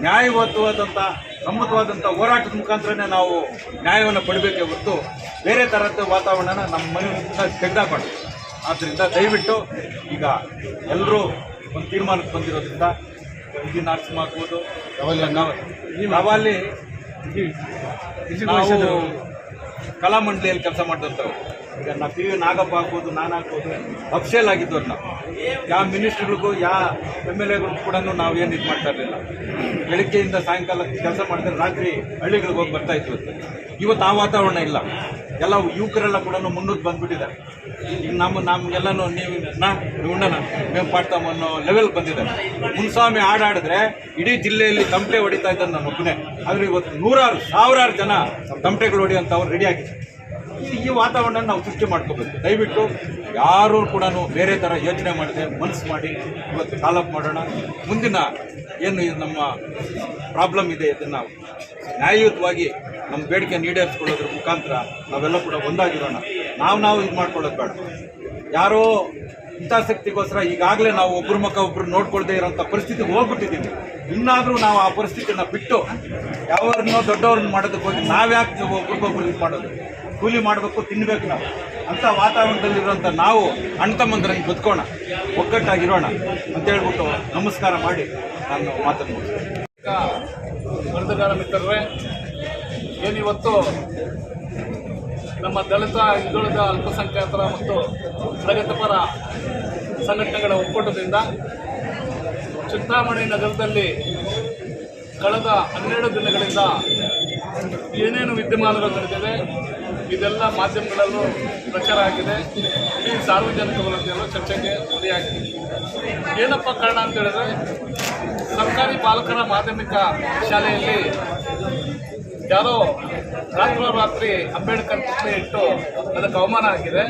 ನ್ಯಾಯಯುತವಾದಂಥ ಸಮ್ಮತವಾದಂಥ ಹೋರಾಟದ ಮುಖಾಂತರನೇ ನಾವು ನ್ಯಾಯವನ್ನು ಪಡಿಬೇಕೆ ಹೊರತು ಬೇರೆ ಥರದ ವಾತಾವರಣನ ನಮ್ಮ ಮನೆಯಿಂದ ತೆಗೆದಾಕೊಂಡು ಆದ್ದರಿಂದ ದಯವಿಟ್ಟು ಈಗ ಎಲ್ಲರೂ ಒಂದು ತೀರ್ಮಾನಕ್ಕೆ ಬಂದಿರೋದ್ರಿಂದ ವಿಧಿ ನರಸಿಂಹ ಆಗ್ಬೋದು ನಾವಲ್ಲಿ ನಾವು ಕಲಾಮಂಡಳಿಯಲ್ಲಿ ಕೆಲಸ ಮಾಡಿದಂಥವ್ರು ಈಗ ನಾ ಪಿ ವಿ ನಾಗಪ್ಪ ಆಗ್ಬೋದು, ನಾನು ಆಗ್ಬೋದು, ಅಫ್ಷಿಯಲ್ ಆಗಿದ್ದವ್ರು ನಾವು. ಯಾವ ಮಿನಿಸ್ಟ್ರಿಗಳಿಗೂ ಯಾವ ಎಂ ಎಲ್ ಎಗಳಿಗೂ ಕೂಡ ನಾವು ಏನು ಇದು ಮಾಡ್ತಾ ಇರಲಿಲ್ಲ. ಬೆಳಗ್ಗೆಯಿಂದ ಸಾಯಂಕಾಲ ಕೆಲಸ ಮಾಡಿದ್ರೆ ರಾತ್ರಿ ಹಳ್ಳಿಗಳಿಗೆ ಹೋಗಿ ಬರ್ತಾ ಇತ್ತು ಇವತ್ತು. ಆ ವಾತಾವರಣ ಇಲ್ಲ. ಎಲ್ಲ ಯುವಕರೆಲ್ಲ ಕೂಡ ಮುನ್ನೂರು ಬಂದ್ಬಿಟ್ಟಿದ್ದಾರೆ. ಈಗ ನಮ್ಮ ನಮ್ಗೆಲ್ಲನೂ ನೀವು, ನಾ, ನೀವು ಉಣ್ಣನ మేము ಪಾಡ್ತಾಮ ಅನ್ನೋ ಲೆವೆಲ್ ಬಂದಿದ್ದಾರೆ. ಮುನ್ಸ್ವಾಮಿ ಹಾಡಾಡಿದ್ರೆ ಇಡೀ ಜಿಲ್ಲೆಯಲ್ಲಿ ತಮಟೆ ಹೊಡಿತಾ ಇದ್ದ ನನ್ನ ಒಬ್ಬನೇ ಆದರೆ ಇವತ್ತು ನೂರಾರು, ಸಾವಿರಾರು ಜನ ತಮಟೆಗಳು ಹೊಡಿಯೋಂಥವ್ರು ರೆಡಿ ಆಗಿದ್ದಾರೆ. ಈ- ವಾತಾವರಣ ನಾವು ಸೃಷ್ಟಿ ಮಾಡ್ಕೋಬೇಕು. ದಯವಿಟ್ಟು ಯಾರೂ ಕೂಡ ಬೇರೆ ಥರ ಯೋಚನೆ ಮಾಡಿದೆ ಮನಸ್ಸು ಮಾಡಿ ಇವತ್ತು ಕಾಲಪ್ ಮಾಡೋಣ. ಮುಂದಿನ ಏನು ನಮ್ಮ ಪ್ರಾಬ್ಲಮ್ ಇದೆ ಇದನ್ನು ನ್ಯಾಯಯುತವಾಗಿ ನಮ್ಮ ಬೇಡಿಕೆ ಈಡೇರಿಸ್ಕೊಳ್ಳೋದ್ರ ಮುಖಾಂತರ ನಾವೆಲ್ಲ ಕೂಡ ಒಂದಾಗಿರೋಣ. ನಾವು ನಾವು ಇದು ಮಾಡ್ಕೊಳ್ಳೋದು ಬೇಡ. ಯಾರೋ ಹಿತಾಸಕ್ತಿಗೋಸ್ಕರ ಈಗಾಗಲೇ ನಾವು ಒಬ್ಬರ ಮುಖ ಒಬ್ಬರು ನೋಡ್ಕೊಳ್ದೇ ಇರೋಂಥ ಪರಿಸ್ಥಿತಿಗೆ ಹೋಗ್ಬಿಟ್ಟಿದ್ದೀವಿ. ಇನ್ನಾದರೂ ನಾವು ಆ ಪರಿಸ್ಥಿತಿನ ಬಿಟ್ಟು ಯಾವ್ರನ್ನೋ ದೊಡ್ಡವ್ರನ್ನ ಮಾಡೋದಕ್ಕೆ ಹೋಗಿ ನಾವ್ಯಾಕೆ ಒಬ್ರಿಗೊಬ್ರು ಇದು ಮಾಡೋದು. ಕೂಲಿ ಮಾಡಬೇಕು ತಿನ್ನಬೇಕು ನಾವು. ಅಂಥ ವಾತಾವರಣದಲ್ಲಿರುವಂಥ ನಾವು, ಅಣ್ಣ ತಮ್ಮಂದ್ರಂಗೆ ಬದುಕೋಣ. ಒಗ್ಗಟ್ಟಾಗಿರೋಣ ಅಂತ ಹೇಳ್ಬಿಟ್ಟು ನಮಸ್ಕಾರ ಮಾಡಿ ನಾನು ಮಾತನ್ನು ಮುಗಿಸ್ತೇನೆ. ವರದಿಗಾರ ಮಿತ್ರರೇ, ಏನಿವತ್ತು ನಮ್ಮ ದಲಿತ ಹಿಂದುಳಿದ ಅಲ್ಪಸಂಖ್ಯಾತರ ಮತ್ತು ಪ್ರಗತಿಪರ ಸಂಘಟನೆಗಳ ಒಕ್ಕೂಟದಿಂದ ಚಿಂತಾಮಣಿ ನಗರದಲ್ಲಿ ಕಳೆದ ಹನ್ನೆರಡು ದಿನಗಳಿಂದ ಏನೇನು ವಿದ್ಯಮಾನಗಳು ನಡೆದಿದೆ ಇದೆಲ್ಲ ಮಾಧ್ಯಮಗಳಲ್ಲೂ ಪ್ರಚಾರ ಆಗಿದೆ. ಇಡೀ ಸಾರ್ವಜನಿಕ ವಲಯದಲ್ಲೂ ಚರ್ಚೆಗೆ ಗುರಿಯಾಗಿದೆ ಏನಪ್ಪ ಕಾರಣ ಅಂತ ಹೇಳಿದ್ರೆ, ಸರ್ಕಾರಿ ಬಾಲಕರ ಮಾಧ್ಯಮಿಕ ಶಾಲೆಯಲ್ಲಿ ಯಾರೋ ರಾತ್ರೋರಾತ್ರಿ ಅಂಬೇಡ್ಕರ್ ಪುತ್ಥಳಿ ಇಟ್ಟು ಅದಕ್ಕೆ ಅವಮಾನ ಆಗಿದೆ.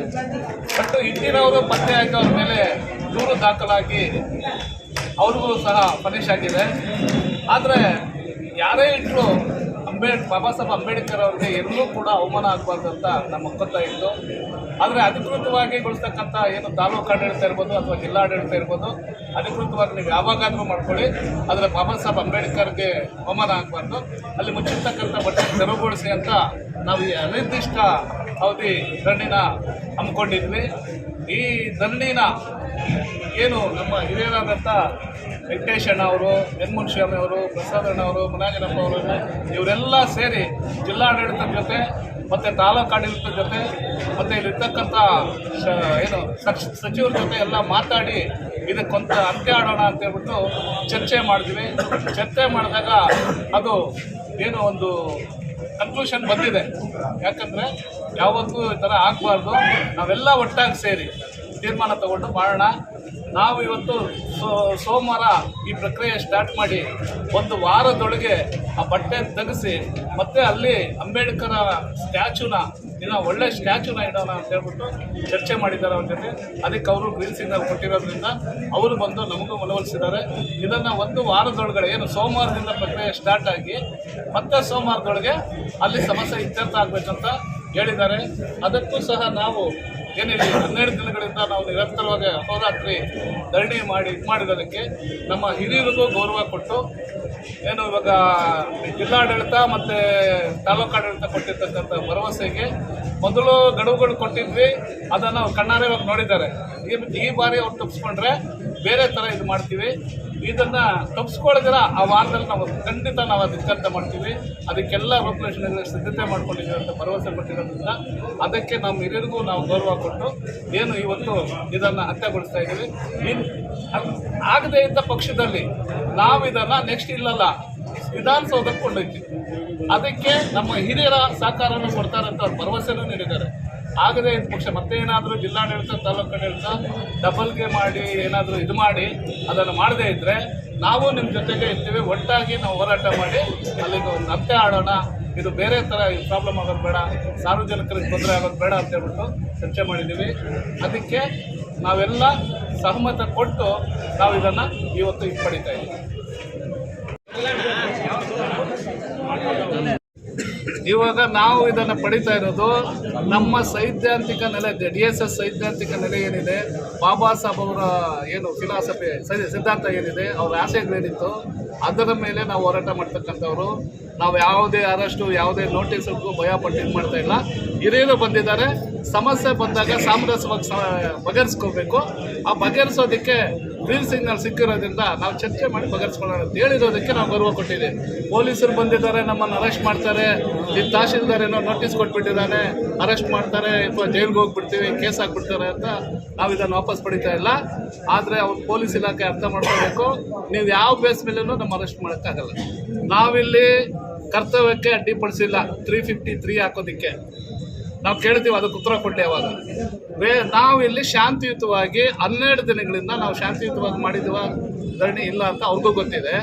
ಬಟ್ ಹಿಟ್ಟಿನವರು ಪತ್ತೆ ಅವ್ರ ಮೇಲೆ ದೂರು ದಾಖಲಾಗಿ ಅವ್ರಿಗೂ ಸಹ ಪನಿಷ್ ಆಗಿದೆ. ಆದರೆ ಯಾರೇ ಇಟ್ಟರು ಅಂಬೇಡ್ ಬಾಬಾ ಸಾಹೇಬ್ ಅಂಬೇಡ್ಕರ್ ಅವ್ರಿಗೆ ಎಲ್ಲೂ ಕೂಡ ಅವಮಾನ ಆಗಬಾರ್ದು ಅಂತ ನಮ್ಮ ಒಕ್ಕತ್ತ ಇತ್ತು. ಆದರೆ ಅಧಿಕೃತವಾಗಿ ಗೊಳಿಸ್ತಕ್ಕಂಥ ಏನು ತಾಲೂಕು ಆಡಳಿತ ಇರ್ಬೋದು ಅಥವಾ ಜಿಲ್ಲಾಡಳಿತ ಇರ್ಬೋದು, ಅಧಿಕೃತವಾಗಿ ನೀವು ಯಾವಾಗಾದರೂ ಮಾಡ್ಕೊಳ್ಳಿ. ಆದರೆ ಬಾಬಾ ಸಾಹೇಬ್ ಅಂಬೇಡ್ಕರ್ಗೆ ಅವಮಾನ ಆಗಬಾರ್ದು. ಅಲ್ಲಿ ಮುಚ್ಚಿರ್ತಕ್ಕಂಥ ಬಟ್ಟೆ ತೆರವುಗೊಳಿಸಿ ಅಂತ ನಾವು ಈ ಅನಿರ್ದಿಷ್ಟ ಅವಧಿ ಧರಣಿನ ಹಮ್ಮಿಕೊಂಡಿದ್ವಿ. ಈ ಧರಣಿನ ಏನು ನಮ್ಮ ಹಿರಿಯರಾದಂಥ ವೆಂಕಟೇಶಣ್ಣ ಅವರು ಎನ್ ಮುನ್ಸ್ವಾಮಿ ಅವರು, ಪ್ರಸಾದ್ ಅಣ್ಣ ಅವರು, ಮುನಾಜನಪ್ಪ ಅವರು ಇವರೆಲ್ಲ ಸೇರಿ ಜಿಲ್ಲಾಡಳಿತದ ಜೊತೆ, ಮತ್ತು ತಾಲೂಕು ಆಡಳಿತದ ಜೊತೆ, ಮತ್ತು ಇಲ್ಲಿರ್ತಕ್ಕಂಥ ಏನು, ಸಚ್- ಸಚಿವರ ಜೊತೆ ಎಲ್ಲ ಮಾತಾಡಿ ಇದಕ್ಕೊಂತ ಅಂತ್ಯ ಆಡೋಣ ಅಂತ ಹೇಳ್ಬಿಟ್ಟು ಚರ್ಚೆ ಮಾಡಿದ್ವಿ. ಚರ್ಚೆ ಮಾಡಿದಾಗ ಅದು ಏನು ಒಂದು ಕನ್ಕ್ಲೂಷನ್ ಬಂದಿದೆ. ಯಾಕಂದರೆ ಯಾವತ್ತೂ ಈ ಥರ ಆಗಬಾರ್ದು. ನಾವೆಲ್ಲ ಒಟ್ಟಾಗಿ ಸೇರಿ ತೀರ್ಮಾನ ತಗೊಂಡು ಮಾಡೋಣ. ನಾವು ಇವತ್ತು ಸೋಮವಾರ ಈ ಪ್ರಕ್ರಿಯೆ ಸ್ಟಾರ್ಟ್ ಮಾಡಿ ಒಂದು ವಾರದೊಳಗೆ ಆ ಬಟ್ಟೆ ತೆಗೆಸಿ ಮತ್ತೆ ಅಲ್ಲಿ ಅಂಬೇಡ್ಕರ ಸ್ಟ್ಯಾಚುನ, ಇನ್ನು ಒಳ್ಳೆ ಸ್ಟ್ಯಾಚ್ಯೂನ ಇಡೋಣ ಅಂತ ಹೇಳ್ಬಿಟ್ಟು ಚರ್ಚೆ ಮಾಡಿದ್ದಾರೆ ಅವ್ರ ಜೊತೆ. ಅದಕ್ಕೆ ಅವರು ಗ್ರೀನ್ ಸಿಗ್ನಲ್ ಕೊಟ್ಟಿರೋದ್ರಿಂದ ಅವರು ಬಂದು ನಮಗೂ ಮನವೊಲಿಸಿದ್ದಾರೆ. ಇದನ್ನು ಒಂದು ವಾರದೊಳಗಡೆ, ಏನು ಸೋಮವಾರದಿಂದ ಪ್ರಕ್ರಿಯೆ ಸ್ಟಾರ್ಟ್ ಆಗಿ ಮತ್ತೆ ಸೋಮವಾರದೊಳಗೆ ಅಲ್ಲಿ ಸಮಸ್ಯೆ ಇತ್ಯರ್ಥ ಆಗಬೇಕಂತ ಹೇಳಿದ್ದಾರೆ. ಅದಕ್ಕೂ ಸಹ ನಾವು ಏನಿಲ್ಲ ಹನ್ನೆರಡು ದಿನಗಳಿಂದ ನಾವು ನಿರಂತರವಾಗಿ ಅಹೋರಾತ್ರಿ ಧರಣಿ ಮಾಡಿ ಇದು ಮಾಡಿರೋದಕ್ಕೆ ನಮ್ಮ ಹಿರಿಯರಿಗೂ ಗೌರವ ಕೊಟ್ಟು, ಏನು ಇವಾಗ ಜಿಲ್ಲಾಡಳಿತ ಮತ್ತು ತಾಲೂಕಾಡಳಿತ ಕೊಟ್ಟಿರ್ತಕ್ಕಂಥ ಭರವಸೆಗೆ ಮೊದಲು ಗಡುವುಗಳು ಕೊಟ್ಟಿದ್ವಿ, ಅದನ್ನು ಕಣ್ಣಾರೆ ಇವಾಗ ನೋಡಿದ್ದಾರೆ. ಈ ಈ ಬಾರಿ ಅವ್ರು ತಪ್ಪಿಸ್ಕೊಂಡ್ರೆ ಬೇರೆ ಥರ ಇದು ಮಾಡ್ತೀವಿ. ಇದನ್ನು ತಪ್ಪಿಸ್ಕೊಳ್ದಿರ ಆ ವಾರದಲ್ಲಿ ನಾವು ಖಂಡಿತ ನಾವು ಅದು ಇತ್ಯರ್ಥ ಮಾಡ್ತೀವಿ. ಅದಕ್ಕೆಲ್ಲ ರೂಪರೇಷಣೆಗಳ ಸಿದ್ಧತೆ ಮಾಡ್ಕೊಂಡಿದ್ದೀವಿ ಅಂತ ಭರವಸೆ ಪಟ್ಟಿರೋದ್ರಿಂದ ಅದಕ್ಕೆ ನಮ್ಮ ಹಿರಿಯರಿಗೂ ನಾವು ಗೌರವ ಕೊಟ್ಟು ಏನು ಇವತ್ತು ಇದನ್ನು ಅಂತ್ಯಗೊಳಿಸ್ತಾ ಇದ್ದೀವಿ. ಇನ್ ಆಗದೇ ಇದ್ದ ಪಕ್ಷದಲ್ಲಿ ನಾವು ಇದನ್ನು ನೆಕ್ಸ್ಟ್ ಇಲ್ಲಲ್ಲ, ವಿಧಾನಸೌಧಕ್ಕೆ ಕೊಂಡೊಯ್ತೀವಿ. ಅದಕ್ಕೆ ನಮ್ಮ ಹಿರಿಯರ ಸಹಕಾರವನ್ನು ಕೊಡ್ತಾರೆ ಅಂತ ಭರವಸೆನೂ ನೀಡಿದ್ದಾರೆ. ಆಗದೇ ಇದ್ದ ಪಕ್ಷ ಮತ್ತೆ ಏನಾದರೂ ಜಿಲ್ಲಾಡಳಿತ, ತಾಲೂಕು ಆಡಳಿತ ಡಬಲ್ಗೆ ಮಾಡಿ, ಏನಾದರೂ ಇದು ಮಾಡಿ, ಅದನ್ನು ಮಾಡದೇ ಇದ್ದರೆ ನಾವು ನಿಮ್ಮ ಜೊತೆಗೆ ಇರ್ತೀವಿ. ಒಟ್ಟಾಗಿ ನಾವು ಹೋರಾಟ ಮಾಡಿ ಅಲ್ಲಿಗೆ ಒಂದು ಅಂತ್ಯ ಆಡೋಣ. ಇದು ಬೇರೆ ಥರ ಪ್ರಾಬ್ಲಮ್ ಆಗೋದು ಬೇಡ. ಸಾರ್ವಜನಿಕರಿಗೆ ತೊಂದರೆ ಆಗೋದು ಬೇಡ ಅಂತ ಹೇಳ್ಬಿಟ್ಟು ಚರ್ಚೆ ಮಾಡಿದ್ದೀವಿ. ಅದಕ್ಕೆ ನಾವೆಲ್ಲ ಸಹಮತ ಕೊಟ್ಟು ನಾವು ಇದನ್ನು ಇವತ್ತು ಹಿಂಪಡಿತಾ ಇದ್ದೀವಿ. ಇವಾಗ ನಾವು ಇದನ್ನು ಪಡಿತಾ ಇರೋದು ನಮ್ಮ ಸೈದ್ಧಾಂತಿಕ ನೆಲೆ ಡಿ ಎಸ್ ಎಸ್ ಸೈದ್ಧಾಂತಿಕ ನೆಲೆ ಏನಿದೆ, ಬಾಬಾ ಸಾಹೇಬ್ ಅವರ ಏನು ಫಿಲಾಸಫಿ ಸಿದ್ಧಾಂತ ಏನಿದೆ, ಅವರ ಆಸೆಗಳೇನಿತ್ತು, ಅದರ ಮೇಲೆ ನಾವು ಹೋರಾಟ ಮಾಡ್ತಕ್ಕಂಥವ್ರು. ನಾವು ಯಾವುದೇ ಅರೆಸ್ಟು, ಯಾವುದೇ ನೋಟಿಸ್ಗೂ ಭಯಪಟ್ಟು ಇದು ಮಾಡ್ತಾ ಇಲ್ಲ. ಹಿರಿಯರು ಬಂದಿದ್ದಾರೆ, ಸಮಸ್ಯೆ ಬಂದಾಗ ಸಾಮರಸ್ಯವಾಗಿ ಬಗೆಹರಿಸ್ಕೋಬೇಕು. ಆ ಬಗೆಹರಿಸೋದಕ್ಕೆ ಗ್ರೀನ್ ಸಿಗ್ನಲ್ ಸಿಕ್ಕಿರೋದ್ರಿಂದ ನಾವು ಚರ್ಚೆ ಮಾಡಿ ಬಗೆಹರಿಸ್ಕೊಳ್ಳೋಣ ಅಂತ ಹೇಳಿರೋದಕ್ಕೆ ನಾವು ಗೌರವ ಕೊಟ್ಟಿದೆ ಪೊಲೀಸರು ಬಂದಿದ್ದಾರೆ, ನಮ್ಮನ್ನು ಅರೆಸ್ಟ್ ಮಾಡ್ತಾರೆ. ಈ ತಹಶೀಲ್ದಾರ್ ಏನೋ ನೋಟಿಸ್ ಕೊಟ್ಬಿಟ್ಟಿದ್ದಾನೆ. ಅರೆಸ್ಟ್ ಮಾಡ್ತಾರೆ, ಅಥವಾ ಜೈಲ್ಗೆ ಹೋಗ್ಬಿಡ್ತೀವಿ, ಕೇಸ್ ಹಾಕ್ಬಿಡ್ತಾರೆ ಅಂತ ನಾವು ಇದನ್ನು ವಾಪಸ್ ಪಡಿತಾ ಇಲ್ಲ. ಆದರೆ ಅವ್ರು ಪೊಲೀಸ್ ಇಲಾಖೆ ಅರ್ಥ ಮಾಡ್ಕೋಬೇಕು. ನೀವು ಯಾವ ಬೇಸ್ ಮೇಲೂ ನಮ್ಮ ಅರೆಸ್ಟ್ ಮಾಡೋಕ್ಕಾಗಲ್ಲ. ನಾವಿಲ್ಲಿ ಕರ್ತವ್ಯಕ್ಕೆ ಅಡ್ಡಿಪಡಿಸಿಲ್ಲ. ತ್ರೀ ಫಿಫ್ಟಿ ತ್ರೀ ಹಾಕೋದಕ್ಕೆ. ನಾವು ಕೇಳ್ತೀವಿ ಅದಕ್ಕೆ ಉತ್ತರ ಕೊಟ್ಟೆ ಯಾವಾಗ. ನಾವು ಇಲ್ಲಿ ಶಾಂತಿಯುತವಾಗಿ ಹನ್ನೆರಡು ದಿನಗಳಿಂದ ನಾವು ಶಾಂತಿಯುತವಾಗಿ ಮಾಡಿದ್ವ ಧರಣಿ ಇಲ್ಲ ಅಂತ ಅವ್ರಿಗೂ ಗೊತ್ತಿದೆ.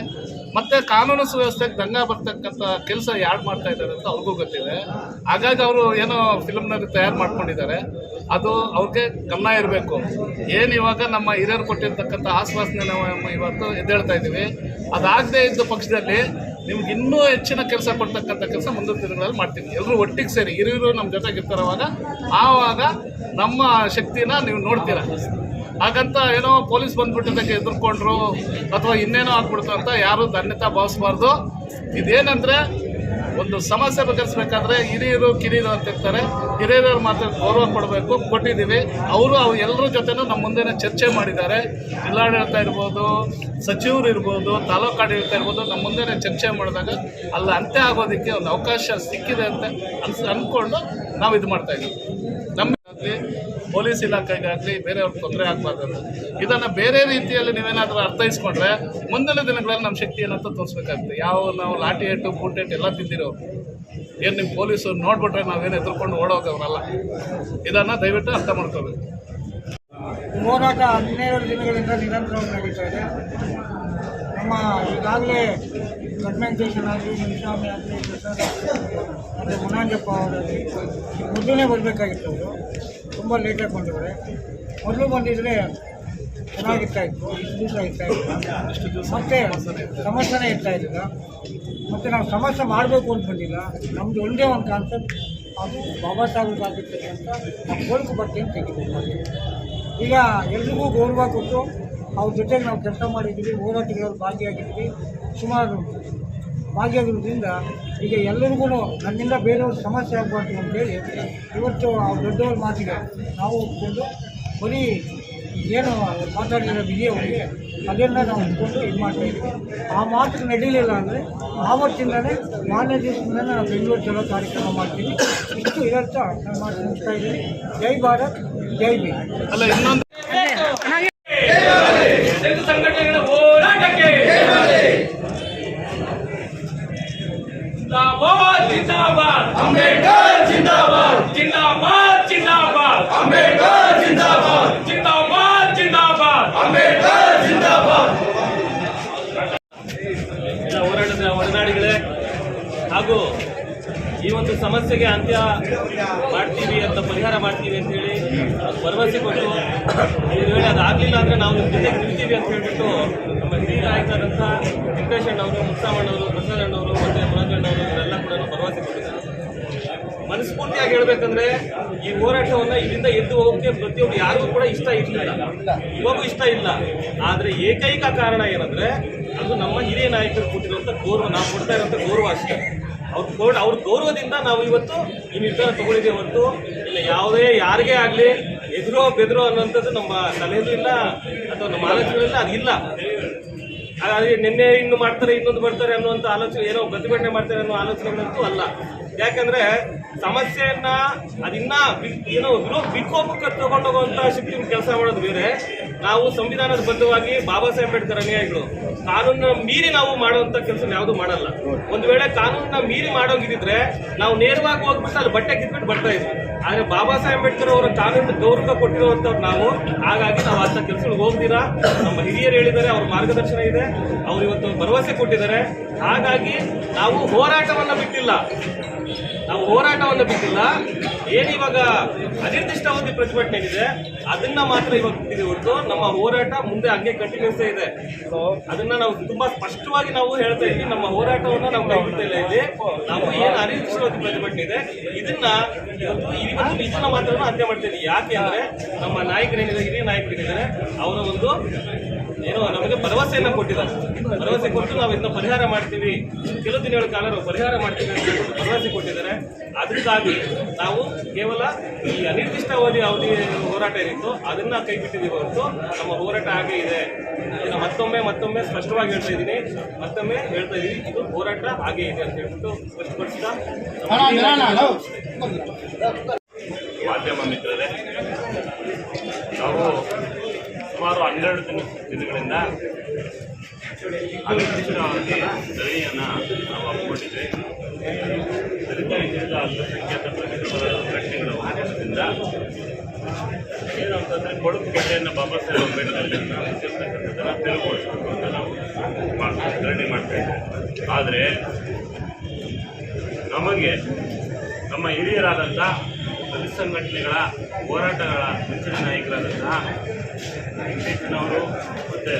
ಮತ್ತು ಕಾನೂನು ಸುವ್ಯವಸ್ಥೆಗೆ ದಂಗ ಬರ್ತಕ್ಕಂಥ ಕೆಲಸ ಯಾರು ಮಾಡ್ತಾ ಇದ್ದಾರೆ ಅಂತ ಅವ್ರಿಗೂ ಗೊತ್ತಿದೆ. ಹಾಗಾಗಿ ಅವರು ಏನೋ ಫಿಲಮ್ನಲ್ಲಿ ತಯಾರು ಮಾಡ್ಕೊಂಡಿದ್ದಾರೆ. ಅದು ಅವ್ರಿಗೆ ಗಮನ ಇರಬೇಕು. ಏನು ಇವಾಗ ನಮ್ಮ ಹಿರಿಯರು ಕೊಟ್ಟಿರ್ತಕ್ಕಂಥ ಆಶ್ವಾಸನೆ ನಾವು ಇವತ್ತು ಎದ್ದೇಳ್ತಾ ಇದ್ದೀವಿ. ಅದಾಗದೇ ಇದ್ದ ಪಕ್ಷದಲ್ಲಿ ನಿಮ್ಗೆ ಇನ್ನೂ ಹೆಚ್ಚಿನ ಕೆಲಸ ಕೊಡ್ತಕ್ಕಂಥ ಕೆಲಸ ಮುಂದಿನ ದಿನಗಳಲ್ಲಿ ಮಾಡ್ತೀವಿ. ಎಲ್ಲರೂ ಒಟ್ಟಿಗೆ ಸೇರಿ, ಹಿರಿಯರು ನಮ್ಮ ಜೊತೆಗೆ ಇರ್ತಾರವಾಗ ಆವಾಗ ನಮ್ಮ ಶಕ್ತಿನ ನೀವು ನೋಡ್ತೀರ? ಹಾಗಂತ ಏನೋ ಪೊಲೀಸ್ ಬಂದ್ಬಿಟ್ಟಿದ್ದಕ್ಕೆ ಎದುರ್ಕೊಂಡ್ರು ಅಥವಾ ಇನ್ನೇನೋ ಆಗ್ಬಿಡ್ತು ಅಂತ ಯಾರು ಧನ್ಯತಾ ಭಾವಿಸ್ಬಾರ್ದು. ಇದೇನಂದ್ರೆ ಒಂದು ಸಮಸ್ಯೆ ಬಗೆಹರಿಸಬೇಕಾದ್ರೆ ಹಿರಿಯರು, ಕಿರಿಯರು ಅಂತ ಇರ್ತಾರೆ. ಹಿರಿಯರ ಮಾತ್ರ ಗೌರವ ಕೊಡಬೇಕು, ಕೊಟ್ಟಿದ್ದೀವಿ. ಅವರು ಅವ್ರು ಎಲ್ಲರ ಜೊತೆನೂ ನಮ್ಮ ಮುಂದೆನೇ ಚರ್ಚೆ ಮಾಡಿದ್ದಾರೆ. ಜಿಲ್ಲಾಡಳಿತ ಇರ್ಬೋದು, ಸಚಿವರು ಇರ್ಬೋದು, ತಾಲೂಕು ಆಡಳಿತ ಇರ್ಬೋದು, ನಮ್ಮ ಮುಂದೆನೇ ಚರ್ಚೆ ಮಾಡಿದಾಗ ಅಲ್ಲಿ ಅಂತ್ಯ ಆಗೋದಕ್ಕೆ ಒಂದು ಅವಕಾಶ ಸಿಕ್ಕಿದೆ ಅಂತ ಅನ್ಸ್ ಅಂದ್ಕೊಂಡು ನಾವು ಇದು ಮಾಡ್ತಾ ಇದ್ದೀವಿ. ನಮಗಾಗಲಿ ಪೊಲೀಸ್ ಇಲಾಖೆಗಾಗಲಿ ಬೇರೆಯವ್ರಿಗೆ ತೊಂದರೆ ಆಗಬಾರ್ದು ಇದನ್ನು ಬೇರೆ ರೀತಿಯಲ್ಲಿ ನೀವೇನಾದರೂ ಅರ್ಥೈಸ್ಕೊಂಡ್ರೆ ಮುಂದಿನ ದಿನಗಳಲ್ಲಿ ನಮ್ಮ ಶಕ್ತಿ ಏನಂತ ತೋರಿಸ್ಬೇಕಾಗುತ್ತೆ. ಯಾವ ನಾವು ಲಾಠಿ ಏಟು ಬೂಟೇಟ್ ಎಲ್ಲ ತಿಂದಿರೋ ಏನು ನಿಮ್ಮ ಪೊಲೀಸರು ನೋಡ್ಬಿಟ್ರೆ ನಾವೇನು ಎದುರ್ಕೊಂಡು ಓಡೋಗವ್ರಲ್ಲ. ಇದನ್ನು ದಯವಿಟ್ಟು ಅರ್ಥ ಮಾಡ್ಕೋಬೇಕು. ಹೋರಾಟ ಹದಿನೇಳು ದಿನಗಳಿಂದ ನಿರಂತರವಾಗಿ ನಡೀತಾ ಇದೆ. ನಮ್ಮ ಈಗಾಗಲೇ ಗಡ್ಮೆಂಟೇಷನ್ ಆಗಲಿ ನಿಮಿಷಾಮಿ ಆಗಲಿ ಮತ್ತು ಮುನಾಂಜಪ್ಪ ಅವರಾಗಲಿ ಮೊದಲನೇ ಬರಬೇಕಾಗಿತ್ತು ಅವರು. ತುಂಬ ಲೇಟಾಗಿ ಬಂದಿದ್ದಾರೆ ಮೊದಲು ಬಂದಿದ್ದರೆ ಚೆನ್ನಾಗಿರ್ತಾ ಇತ್ತು, ಇಷ್ಟು ದಿವಸ ಇರ್ತಾ ಇತ್ತು. ಮತ್ತೆ ಸಮಸ್ಯೆನೇ ಇರ್ತಾ ಇರಲಿಲ್ಲ ಮತ್ತು ನಾವು ಸಮಸ್ಯೆ ಮಾಡಬೇಕು ಅಂತ ಬಂದಿಲ್ಲ. ನಮ್ಮದು ಒಂದೇ ಒಂದು ಕಾನ್ಸೆಪ್ಟ್ ಅದು ಬಾಬಾ ಸಾಹೇಬ್ ಆಗಿರ್ತಕ್ಕಂಥ ನಾವು ಕೋಲ್ಕು ಬರ್ತೀನಿ ತೆಗೆದು ಈಗ ಎಲ್ರಿಗೂ ಗೌರವ ಕೊಟ್ಟು ಅವ್ರ ಜೊತೆಗೆ ನಾವು ಕೆಲಸ ಮಾಡಿದ್ದೀವಿ, ಹೋರಾಟಗಳಲ್ಲಿ ಭಾಗಿಯಾಗಿದ್ವಿ ಸುಮಾರು ಭಾಗಿಯಾಗಿರೋದ್ರಿಂದ ಈಗ ಎಲ್ಲರಿಗೂ ನನ್ನಿಂದ ಬೇರೆಯವ್ರ ಸಮಸ್ಯೆ ಆಗಬಾರ್ದು ಅಂತೇಳಿ ಇವತ್ತು ಆ ದೊಡ್ಡವ್ರ ಮಾತಿಗೆ ನಾವು ಒಪ್ಕೊಂಡು ಬರೀ ಏನು ಮಾತಾಡಿರೋ ವಿಜಯವರಿಗೆ ಅದನ್ನು ನಾವು ಇಟ್ಕೊಂಡು ಇದು ಮಾಡ್ತಾ ಆ ಮಾತು ನಡೀಲಿಲ್ಲ ಅಂದರೆ ಆವತ್ತಿಂದಲೇ ಮಾನ್ಯ ದಿವಸದಿಂದಲೇ ನಾವು ಬೆಂಗಳೂರು ಚಲೋ ಕಾರ್ಯಕ್ರಮ ಮಾಡ್ತೀವಿ. ಇಷ್ಟು ಇರತ್ತ ನಾನು ಮಾತು ಮುಗಿಸ್ತಾ ಇದ್ದೀನಿ. ಜೈ ಭಾರತ್, ಜೈ ಬಿ ಅಲ್ಲ ಇನ್ನೊಂದು ದಲಿತ ಸಂಘಟನೆಗಳ ಹೋರಾಟಕ್ಕೆ ಜಿಂದಾಬಾದ್ ಜಿಂದಾಬಾದ್. ಅಂಬೇಡ್ಕರ್ ಜಿಂದಾಬಾದ್. ಜಿಂದಾಬಾದ್ ಜಿಂದಾಬಾದ್. ಅಂಬೇಡ್ಕರ್ ಜಿಂದಾಬಾದ್. ಜಿಂದಾಬಾದ್ ಜಿಂದಾಬಾದ್. ಅಂಬೇಡ್ಕರ್ ಜಿಂದಾಬಾದ್. ಎಲ್ಲ ಹೋರಾಟದ ಒಡನಾಡಿಗಳೇ ಹಾಗೂ ಈ ಒಂದು ಸಮಸ್ಯೆಗೆ ಅಂತ್ಯ ಮಾಡ್ತೀವಿ ಅಂತ ಪರಿಹಾರ ಮಾಡ್ತೀವಿ ಅಂತ ಹೇಳಿ ಭರವಸೆ ಕೊಟ್ಟು ಒಂದು ವೇಳೆ ಅದಾಗಲಿಲ್ಲ ಅಂದರೆ ನಾವು ನಿಮ್ಮ ಜೊತೆಗೆ ನಿಲ್ತೀವಿ ಅಂತ ಹೇಳ್ಬಿಟ್ಟು ನಮ್ಮ ಹಿರಿಯ ಅವರು ವೆಂಕಟೇಶಣ್ಣವರು ಅವರು ಮತ್ತೆ ಮತ್ತು ಅವರು ಇವರೆಲ್ಲ ಕೂಡ ಭರವಸೆ ಕೊಟ್ಟಿದ್ದಾರೆ. ಮನಸ್ಫೂರ್ತಿಯಾಗಿ ಹೇಳ್ಬೇಕಂದ್ರೆ ಈ ಹೋರಾಟವನ್ನ ಇಲ್ಲಿಂದ ಎದ್ದು ಹೋಗಕ್ಕೆ ಪ್ರತಿಯೊಬ್ಬರು ಯಾರಿಗೂ ಕೂಡ ಇಷ್ಟ ಇರಲಿಲ್ಲ. ಇವಾಗೂ ಇಷ್ಟ ಇಲ್ಲ. ಆದ್ರೆ ಏಕೈಕ ಕಾರಣ ಏನಂದ್ರೆ ಅದು ನಮ್ಮ ಹಿರಿಯ ನಾಯಕರು ಕೊಟ್ಟಿರುವಂತ ಗೌರವ, ನಾವು ಕೊಡ್ತಾ ಇರುವಂತ ಗೌರವ ಅಷ್ಟೇ. ಅವ್ರ ಗೌರವ ಅವ್ರ ಗೌರವದಿಂದ ನಾವು ಇವತ್ತು ಈ ನಿರ್ಧಾರ ತಗೊಂಡಿದ್ದೇವೆ ಹೊರತು ಇಲ್ಲ ಯಾವುದೇ ಯಾರಿಗೇ ಆಗಲಿ ಎದುರೋ ಬೆದರೋ ಅನ್ನುವಂಥದ್ದು ನಮ್ಮ ತಲೆಯಲ್ಲೂ ಇಲ್ಲ, ಅಥವಾ ನಮ್ಮ ಆಲೋಚನೆಗಳಿಲ್ಲ ಅದಿಲ್ಲ. ಹಾಗಾಗಿ ನಿನ್ನೆ ಇನ್ನು ಮಾಡ್ತಾರೆ, ಇನ್ನೊಂದು ಬರ್ತಾರೆ ಅನ್ನುವಂಥ ಆಲೋಚನೆ, ಏನೋ ಪ್ರತಿಭಟನೆ ಮಾಡ್ತಾರೆ ಅನ್ನೋ ಆಲೋಚನೆಗಳಂತೂ ಅಲ್ಲ. ಯಾಕಂದ್ರೆ ಸಮಸ್ಯೆಯನ್ನ ಅದಿನ್ನ ಏನೋ ವಿರೋಧ ವಿಕೋಪಕ್ಕೆ ತಗೊಂಡೋಗುವಂತ ಶಕ್ತಿ ಕೆಲಸ ಮಾಡೋದು ಬೇರೆ. ನಾವು ಸಂವಿಧಾನದ ಬದ್ಧವಾಗಿ ಬಾಬಾ ಸಾಹೇಬ್ ಅಂಬೇಡ್ಕರ್ ಅನುಯಾಯಿಗಳು. ಕಾನೂನನ್ನ ಮೀರಿ ನಾವು ಮಾಡುವಂತ ಕೆಲಸ ಯಾವುದು ಮಾಡಲ್ಲ. ಒಂದು ವೇಳೆ ಕಾನೂನನ್ನ ಮೀರಿ ಮಾಡೋಗಿದ್ರೆ ನಾವು ನೇರವಾಗಿ ಹೋಗ್ಬಿಟ್ಟು ಅಲ್ಲಿ ಬಟ್ಟೆ ಕಿತ್ಬಿಟ್ಟು ಬರ್ತಾ ಇದ್ವಿ. ಆದ್ರೆ ಬಾಬಾ ಸಾಹೇಬ್ ಅಂಬೇಡ್ಕರ್ ಅವರ ಕಾನೂನು ಗೌರವ ಕೊಟ್ಟಿರುವಂಥವ್ರು ನಾವು. ಹಾಗಾಗಿ ನಾವು ಅಂತ ಕೆಲಸಗಳಿಗೆ ಹೋಗ್ತೀರಾ? ನಮ್ಮ ಹಿರಿಯರು ಹೇಳಿದ್ದಾರೆ, ಅವ್ರ ಮಾರ್ಗದರ್ಶನ ಇದೆ, ಅವ್ರು ಇವತ್ತು ಭರವಸೆ ಕೊಟ್ಟಿದ್ದಾರೆ. ಹಾಗಾಗಿ ನಾವು ಹೋರಾಟವನ್ನು ಬಿಟ್ಟಿಲ್ಲ. ನಾವು ಹೋರಾಟವನ್ನು ಬಿಟ್ಟಿಲ್ಲ. ಏನು ಇವಾಗ ಅನಿರ್ದಿಷ್ಟಾವಧಿ ಪ್ರತಿಭಟನೆ ಇದೆ, ಅದನ್ನ ಮಾತ್ರ ಇವಾಗ ಬಿಟ್ಟಿದೆ ಹೊರತು ನಮ್ಮ ಹೋರಾಟ ಮುಂದೆ ಹಂಗೆ ಕಂಟಿನ್ಯೂಸ್ ಇದೆ. ಅದನ್ನ ನಾವು ತುಂಬಾ ಸ್ಪಷ್ಟವಾಗಿ ನಾವು ಹೇಳ್ತಾ ಇದ್ವಿ, ನಮ್ಮ ಹೋರಾಟವನ್ನ ನಾವು ಕೈ ಬಿಡ್ತಾ ಇಲ್ಲ ಇಲ್ಲಿ. ನಾವು ಏನು ಅನಿರ್ದಿಷ್ಟಾವಧಿ ಪ್ರತಿಭಟನೆ ಇದೆ, ಇದನ್ನ ಇವತ್ತು ಇವತ್ತು ನಿಜನ ಮಾತ್ರ ಅಂತ್ಯ ಮಾಡ್ತಾ ಯಾಕೆ ಅಂದ್ರೆ ನಮ್ಮ ನಾಯಕರೇನಿದೆ ಹಿರಿಯ ನಾಯಕರೇನಿದ್ದಾರೆ ಅವರ ಒಂದು ಏನೋ ನಮಗೆ ಭರವಸೆಯನ್ನ ಕೊಟ್ಟಿದ್ದಾರೆ. ಭರವಸೆ ಕೊಟ್ಟು ನಾವು ಇದನ್ನ ಪರಿಹಾರ ಮಾಡ್ತೀವಿ. ಕೆಲವು ದಿನಗಳ ಕಾಲ ನಾವು ಪರಿಹಾರ ಮಾಡ್ತೀವಿ ಅಂತ ಹೇಳಿ ಭರವಸೆ ಕೊಟ್ಟಿದ್ದಾರೆ. ಅದಕ್ಕಾಗಿ ನಾವು ಕೇವಲ ಈ ಅನಿರ್ದಿಷ್ಟಾವಧಿ ಅವಧಿ ಹೋರಾಟ ಏನಿತ್ತು ಅದನ್ನ ಕೈ ಬಿಟ್ಟಿದ್ದೀವಿ ಹೊರತು ನಮ್ಮ ಹೋರಾಟ ಹಾಗೆ ಇದೆ. ಇದನ್ನ ಮತ್ತೊಮ್ಮೆ ಮತ್ತೊಮ್ಮೆ ಸ್ಪಷ್ಟವಾಗಿ ಹೇಳ್ತಾ ಇದ್ದೀನಿ. ಮತ್ತೊಮ್ಮೆ ಹೇಳ್ತಾ ಇದ್ದೀನಿ. ಇದು ಹೋರಾಟ ಹಾಗೆ ಇದೆ ಅಂತ ಹೇಳ್ಬಿಟ್ಟು ಸ್ಪಷ್ಟಪಡಿಸ್ತಾ ಮಾಧ್ಯಮ ಮಿತ್ರರೇ ನಾವು ಸುಮಾರು ಹನ್ನೆರಡು ದಿನ ದಿನಗಳಿಂದ ಅನಿರ್ದಿಷ್ಟವಾಗಿ ಧರಣಿಯನ್ನು ನಾವು ಹಮ್ಮಿಕೊಂಡಿದ್ವಿ ದಲಿತ ಹಿಂದುಳಿದ ಅಲ್ಪಸಂಖ್ಯಾತ ಪ್ರಗತಿಪರ ಸಂಘಟನೆಗಳ ಉದ್ದೇಶದಿಂದ ಏನಂತಂದರೆ ಗೆಡ್ಡೆಯನ್ನು ಬಾಬಾ ಸಾಹೇಬ್ ಅಂಬೇಡ್ಕರ್ ಹೊಂದಿರ್ತಕ್ಕಂಥದ್ದನ್ನು ತೆರವುಗೊಳಿಸಬೇಕು ಅಂತ ನಾವು ಮಾಡ್ತೀವಿ ಧರಣಿ ಮಾಡ್ತಾ ಇದ್ದೇವೆ. ಆದರೆ ನಮಗೆ ನಮ್ಮ ಹಿರಿಯರಾದಂಥ ಸಂಘಟನೆಗಳ ಹೋರಾಟಗಳ ಮುಂಚಿನ ನಾಯಕರಾದಂತಹ ವೆಂಕಟೇಶನವರು ಮತ್ತು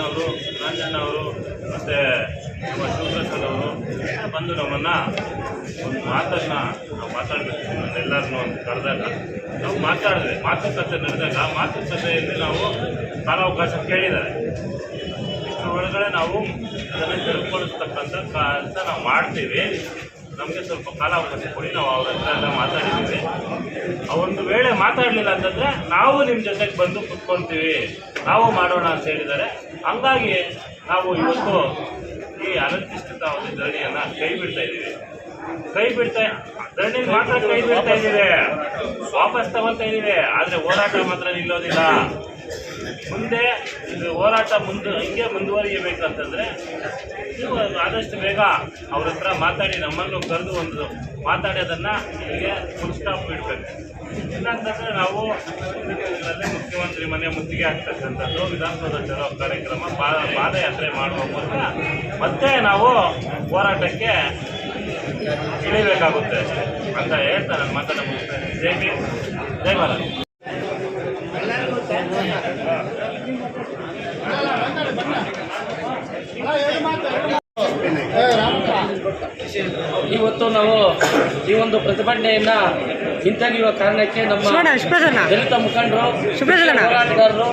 ಅವರು ರಾಜಣ್ಣವರು ಮತ್ತು ನಮ್ಮ ಶಿವಪ್ರಸಾದ್ ಅವರು ಬಂದು ನಮ್ಮನ್ನು ಒಂದು ಮಾತನ್ನು ನಾವು ಮಾತಾಡಬೇಕು ನಮ್ಮೆಲ್ಲರನ್ನೂ ಒಂದು ಕರೆದಾಗ ನಾವು ಮಾತಾಡಿದ್ವಿ ಮಾತುಕತೆ ನಡೆದಾಗ ಮಾತುಕತೆಯಲ್ಲಿ ನಾವು ಕಾಲಾವಕಾಶ ಕೇಳಿದ್ದಾರೆ. ಇಷ್ಟರ ಒಳಗಡೆ ನಾವು ಅದನ್ನು ತೆರವುಗೊಳಿಸ್ತಕ್ಕಂಥ ಕೆಲಸ ನಾವು ಮಾಡ್ತೀವಿ. ನಮಗೆ ಸ್ವಲ್ಪ ಕಾಲಾವಕಾಶ ಕೊಡಿ ನಾವು ಅವ್ರ ಹತ್ರ ಎಲ್ಲ ಮಾತಾಡಿದ್ದೀವಿ. ಒಂದು ವೇಳೆ ಮಾತಾಡಲಿಲ್ಲ ಅಂತಂದರೆ ನಾವು ನಿಮ್ಮ ಜೊತೆಗೆ ಬಂದು ಕುತ್ಕೊಳ್ತೀವಿ ನಾವು ಮಾಡೋಣ ಅಂತ ಹೇಳಿದ್ದಾರೆ. ಹಂಗಾಗಿ ನಾವು ಇವತ್ತು ಈ ಅನಿರ್ದಿಷ್ಟ ಒಂದು ಧರಣಿಯನ್ನು ಕೈ ಬಿಡ್ತಾ ಇದ್ದೀವಿ. ಕೈ ಬಿಡ್ತಾ ಧರಣಿ ಮಾತ್ರ ಕೈ ಬಿಡ್ತಾ ಇದ್ದೀವಿ. ವಾಪಸ್ ತಗೊಳ್ತಾ ಇದ್ದೀವಿ. ಆದರೆ ಹೋರಾಟ ಮಾತ್ರ ನಿಲ್ಲೋದಿಲ್ಲ. ಮುಂದೆ ಹೋರಾಟ ಮುಂದೆ, ಹಿಂಗೆ ಮುಂದುವರಿಯಬೇಕಂತಂದರೆ, ನೀವು ಆದಷ್ಟು ಬೇಗ ಅವ್ರ ಹತ್ರ ಮಾತಾಡಿ, ನಮ್ಮನ್ನು ಕರೆದು ಒಂದು ಮಾತಾಡೋದನ್ನು ಇಲ್ಲಿಗೆ ಫುಲ್ ಸ್ಟಾಪ್ ಬಿಡಬೇಕು ಇಲ್ಲಾಂತಂದರೆ ನಾವು ಮುಖ್ಯಮಂತ್ರಿ ಮನೆ ಮುತ್ತಿಗೆ ಆಗ್ತಕ್ಕಂಥದ್ದು ವಿಧಾನಸೌಧ ಚಲೋ ಕಾರ್ಯಕ್ರಮ ಪಾದಯಾತ್ರೆ ಮಾಡುವ ಮೂಲಕ ಮತ್ತೆ ನಾವು ಹೋರಾಟಕ್ಕೆ ಇಳಿಬೇಕಾಗುತ್ತೆ ಅಂತ ಹೇಳ್ತಾರೆ ನಾನು ಮಾತಾಡ ಮುಗಿಸ್ತೇನೆ ಜೈ ಬಿ ಜೈ ಇವತ್ತು ನಾವು ಈ ಒಂದು ಪ್ರತಿಭಟನೆಯನ್ನ ಹಿಂತೆಗೆಯುವ ಕಾರಣಕ್ಕೆ ನಮ್ಮ ದಲಿತ ಮುಖಂಡರು ಹೋರಾಟಗಾರರು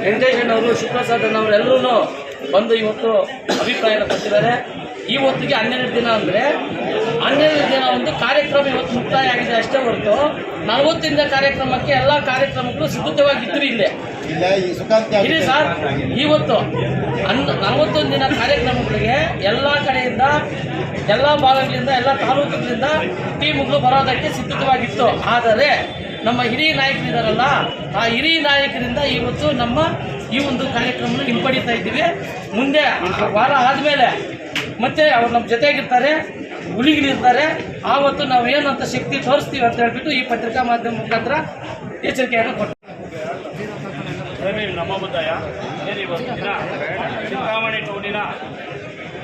ವೆಂಕಟೇಶಣ್ಣವರು ಶಿವಪ್ರಸಾದ್ ಎಲ್ಲರೂ ಬಂದು ಇವತ್ತು ಅಭಿಪ್ರಾಯ ಕೊಟ್ಟಿದ್ದಾರೆ. ಈ ಹೊತ್ತಿಗೆ ಹನ್ನೆರಡು ದಿನ ಅಂದರೆ ಹನ್ನೆರಡು ದಿನ ಒಂದು ಕಾರ್ಯಕ್ರಮ ಇವತ್ತು ಮುಕ್ತಾಯ ಆಗಿದೆ ಅಷ್ಟೇ ಹೊರತು ನಲವತ್ತಿಂದ ಕಾರ್ಯಕ್ರಮಕ್ಕೆ ಎಲ್ಲ ಕಾರ್ಯಕ್ರಮಗಳು ಸಿದ್ಧವಾಗಿದ್ದರು ಇಲ್ಲೇ ಇಲ್ಲ, ಈ ಸರ್ ಇವತ್ತು ಹನ್ ನಲವತ್ತೊಂದು ದಿನ ಕಾರ್ಯಕ್ರಮಗಳಿಗೆ ಎಲ್ಲ ಕಡೆಯಿಂದ, ಎಲ್ಲ ಭಾಗಗಳಿಂದ, ಎಲ್ಲ ತಾಲೂಕುಗಳಿಂದ ಟೀಮ್ಗಳು ಬರೋದಕ್ಕೆ ಸಿದ್ಧವಾಗಿತ್ತು. ಆದರೆ ನಮ್ಮ ಹಿರಿಯ ನಾಯಕರಿದ್ದಾರಲ್ಲ ಆ ಹಿರಿಯ ನಾಯಕರಿಂದ ಇವತ್ತು ನಮ್ಮ ಈ ಒಂದು ಕಾರ್ಯಕ್ರಮವನ್ನು ಹಿಂಪಡಿತಾ ಇದ್ದೀವಿ. ಮುಂದೆ ವಾರ ಆದಮೇಲೆ ಮತ್ತೆ ಅವ್ರು ನಮ್ಮ ಜೊತೆಗಿರ್ತಾರೆ, ಹುಲಿಗಳಿರ್ತಾರೆ. ಆವತ್ತು ನಾವು ಏನಂತ ಶಕ್ತಿ ತೋರಿಸ್ತೀವಿ ಅಂತ ಹೇಳ್ಬಿಟ್ಟು ಈ ಪತ್ರಿಕಾ ಮಾಧ್ಯಮ ಮುಖಾಂತರ ಎಚ್ಚರಿಕೆಯನ್ನು ಕೊಟ್ಟು ಬುದ್ಧಯ್ಯ ಏನು ಇವತ್ತು ದಿನ? ಚಿಂತಾಮಣಿ ಟೌನಿನ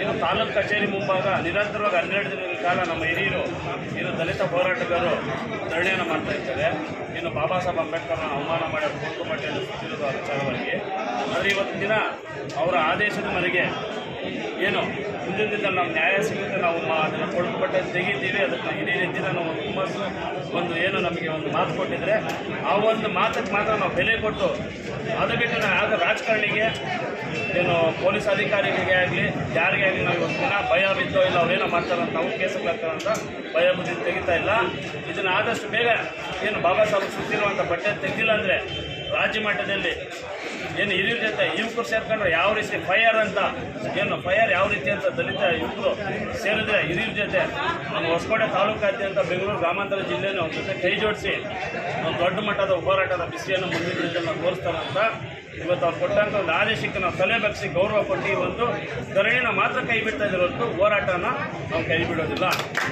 ಏನು ತಾಲೂಕು ಕಚೇರಿ ಮುಂಭಾಗ ನಿರಂತರವಾಗಿ ಹನ್ನೆರಡು ದಿನಗಳ ಕಾಲ ನಮ್ಮ ಹಿರಿಯರು, ಏನು ದಲಿತ ಹೋರಾಟಗಾರರು ಧರಣಿಯನ್ನು ಮಾಡ್ತಾ ಇದ್ದಾರೆ. ಇನ್ನು ಬಾಬಾ ಸಾಹೇಬ್ ಅಂಬೇಡ್ಕರ್ನ ಅವಮಾನ ಮಾಡಿ ಕೋರ್ಟು ಮಟ್ಟೆಯನ್ನು ಸುತ್ತಿರೋದು ವಿಚಾರವಾಗಿ. ಆದರೆ ಇವತ್ತು ದಿನ ಅವರ ಆದೇಶದ ಮೇರೆಗೆ ಏನು ಮುಂದಿನ ದಿನ ನಾವು ನ್ಯಾಯ ಸಿಗುತ್ತೆ, ನಾವು ಅದನ್ನು ಕೊಡ್ಪಟ್ಟೆ ತೆಗಿತೀವಿ. ಅದಕ್ಕೆ ಇದೇ ರೀತಿಯಿಂದ ನಾವು ಹುಮ್ಮಸ್ಸು ಒಂದು ಏನು ನಮಗೆ ಒಂದು ಮಾತು ಕೊಟ್ಟಿದ್ರೆ, ಆ ಒಂದು ಮಾತಕ್ಕೆ ಮಾತ್ರ ನಾವು ಬೆಲೆ ಕೊಟ್ಟು ಅದು ಬಿಟ್ಟು ನಾನು ಯಾವುದೇ ರಾಜಕಾರಣಿಗೆ, ಏನು ಪೊಲೀಸ್ ಅಧಿಕಾರಿಗಳಿಗೆ ಆಗಲಿ, ಯಾರಿಗೆ ಆಗಲಿ ನಾವು ಇವತ್ತು ದಿನ ಭಯ ಬಿದ್ದೋ ಇಲ್ಲ ಅವ್ರೇನೋ ಮಾಡ್ತಾರಂತ ನಾವು ಕೇಸಲ್ಲಿ ಹಾಕ್ತಾರಂತ ಭಯ ಬುದ್ಧಿ ತೆಗಿತಾ ಇಲ್ಲ. ಇದನ್ನು ಆದಷ್ಟು ಬೇಗ ಏನು ಬಾಬಾ ಸಾಹೇಬ್ ಸುತ್ತಿರುವಂಥ ಬಟ್ಟೆ ತೆಗೆದಿಲ್ಲ ಅಂದರೆ ರಾಜ್ಯ ಮಟ್ಟದಲ್ಲಿ ಏನು ಹಿರಿಯರ ಜೊತೆ ಯುವಕರು ಸೇರ್ಕೊಂಡ್ರೆ ಯಾವ ರೀತಿ ಫೈರ್ ಅಂತ, ಏನು ಫೈರ್ ಯಾವ ರೀತಿ ಅಂತ ದಲಿತ ಯುವಕರು ಸೇರಿದ್ರೆ ಹಿರಿಯರ ಜೊತೆ ನಮ್ಮ ಹೊಸಕೋಟೆ ತಾಲೂಕಾದ್ಯಂತ ಬೆಂಗಳೂರು ಗ್ರಾಮಾಂತರ ಜಿಲ್ಲೆಯನ್ನು ಅವ್ರ ಜೊತೆ ಕೈ ಜೋಡಿಸಿ ಒಂದು ದೊಡ್ಡ ಮಟ್ಟದ ಹೋರಾಟದ ಬಿಸಿಯನ್ನು ಮುಂದಿನ ದಿನದಲ್ಲಿ ತೋರಿಸ್ತಾರೆ ಅಂತ ಇವತ್ತು ಅವ್ರು ಕೊಟ್ಟಂಥ ಒಂದು ಆದೇಶಕ್ಕೆ ನಾವು ತಲೆ ಬಗ್ಸಿ ಗೌರವ ಕೊಟ್ಟು ಒಂದು ಧರಣಿನ ಮಾತ್ರ ಕೈ ಬಿಡ್ತಾ ಇದ್ದಿರೋದು ಹೋರಾಟನ ನಾವು ಕೈ ಬಿಡೋದಿಲ್ಲ.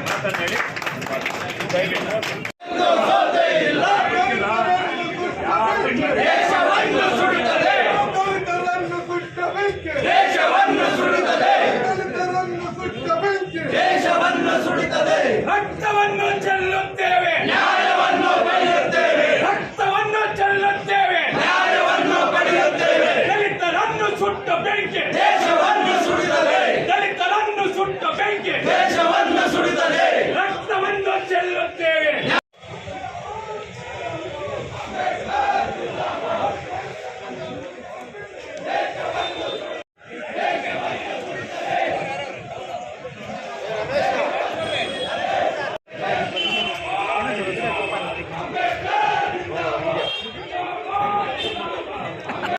ಮಾತನ್ನು ಹೇಳಿ ದಯವಿಟ್ಟು ದೇಶವನ್ನು ರಕ್ತವನ್ನು ಚೆಲ್ಲುತ್ತೇವೆ. ನ್ಯಾಯವನ್ನು ಪಡೆಯುತ್ತೇವೆ. ರಕ್ತವನ್ನು ಚೆಲ್ಲುತ್ತೇವೆ. ನ್ಯಾಯವನ್ನು ಪಡೆಯುತ್ತೇವೆ. ದಲಿತರನ್ನು ಸುಟ್ಟ ಬೆಂಕಿ. ದೇಶವನ್ನು ಸುಡಿದರೆ. ದಲಿತರನ್ನು ಸುಟ್ಟ ಬೆಂಕಿ. ದೇಶವನ್ನು ಸುಡಿದರೆ. ರಕ್ತವನ್ನು ಚೆಲ್ಲುತ್ತೇವೆ.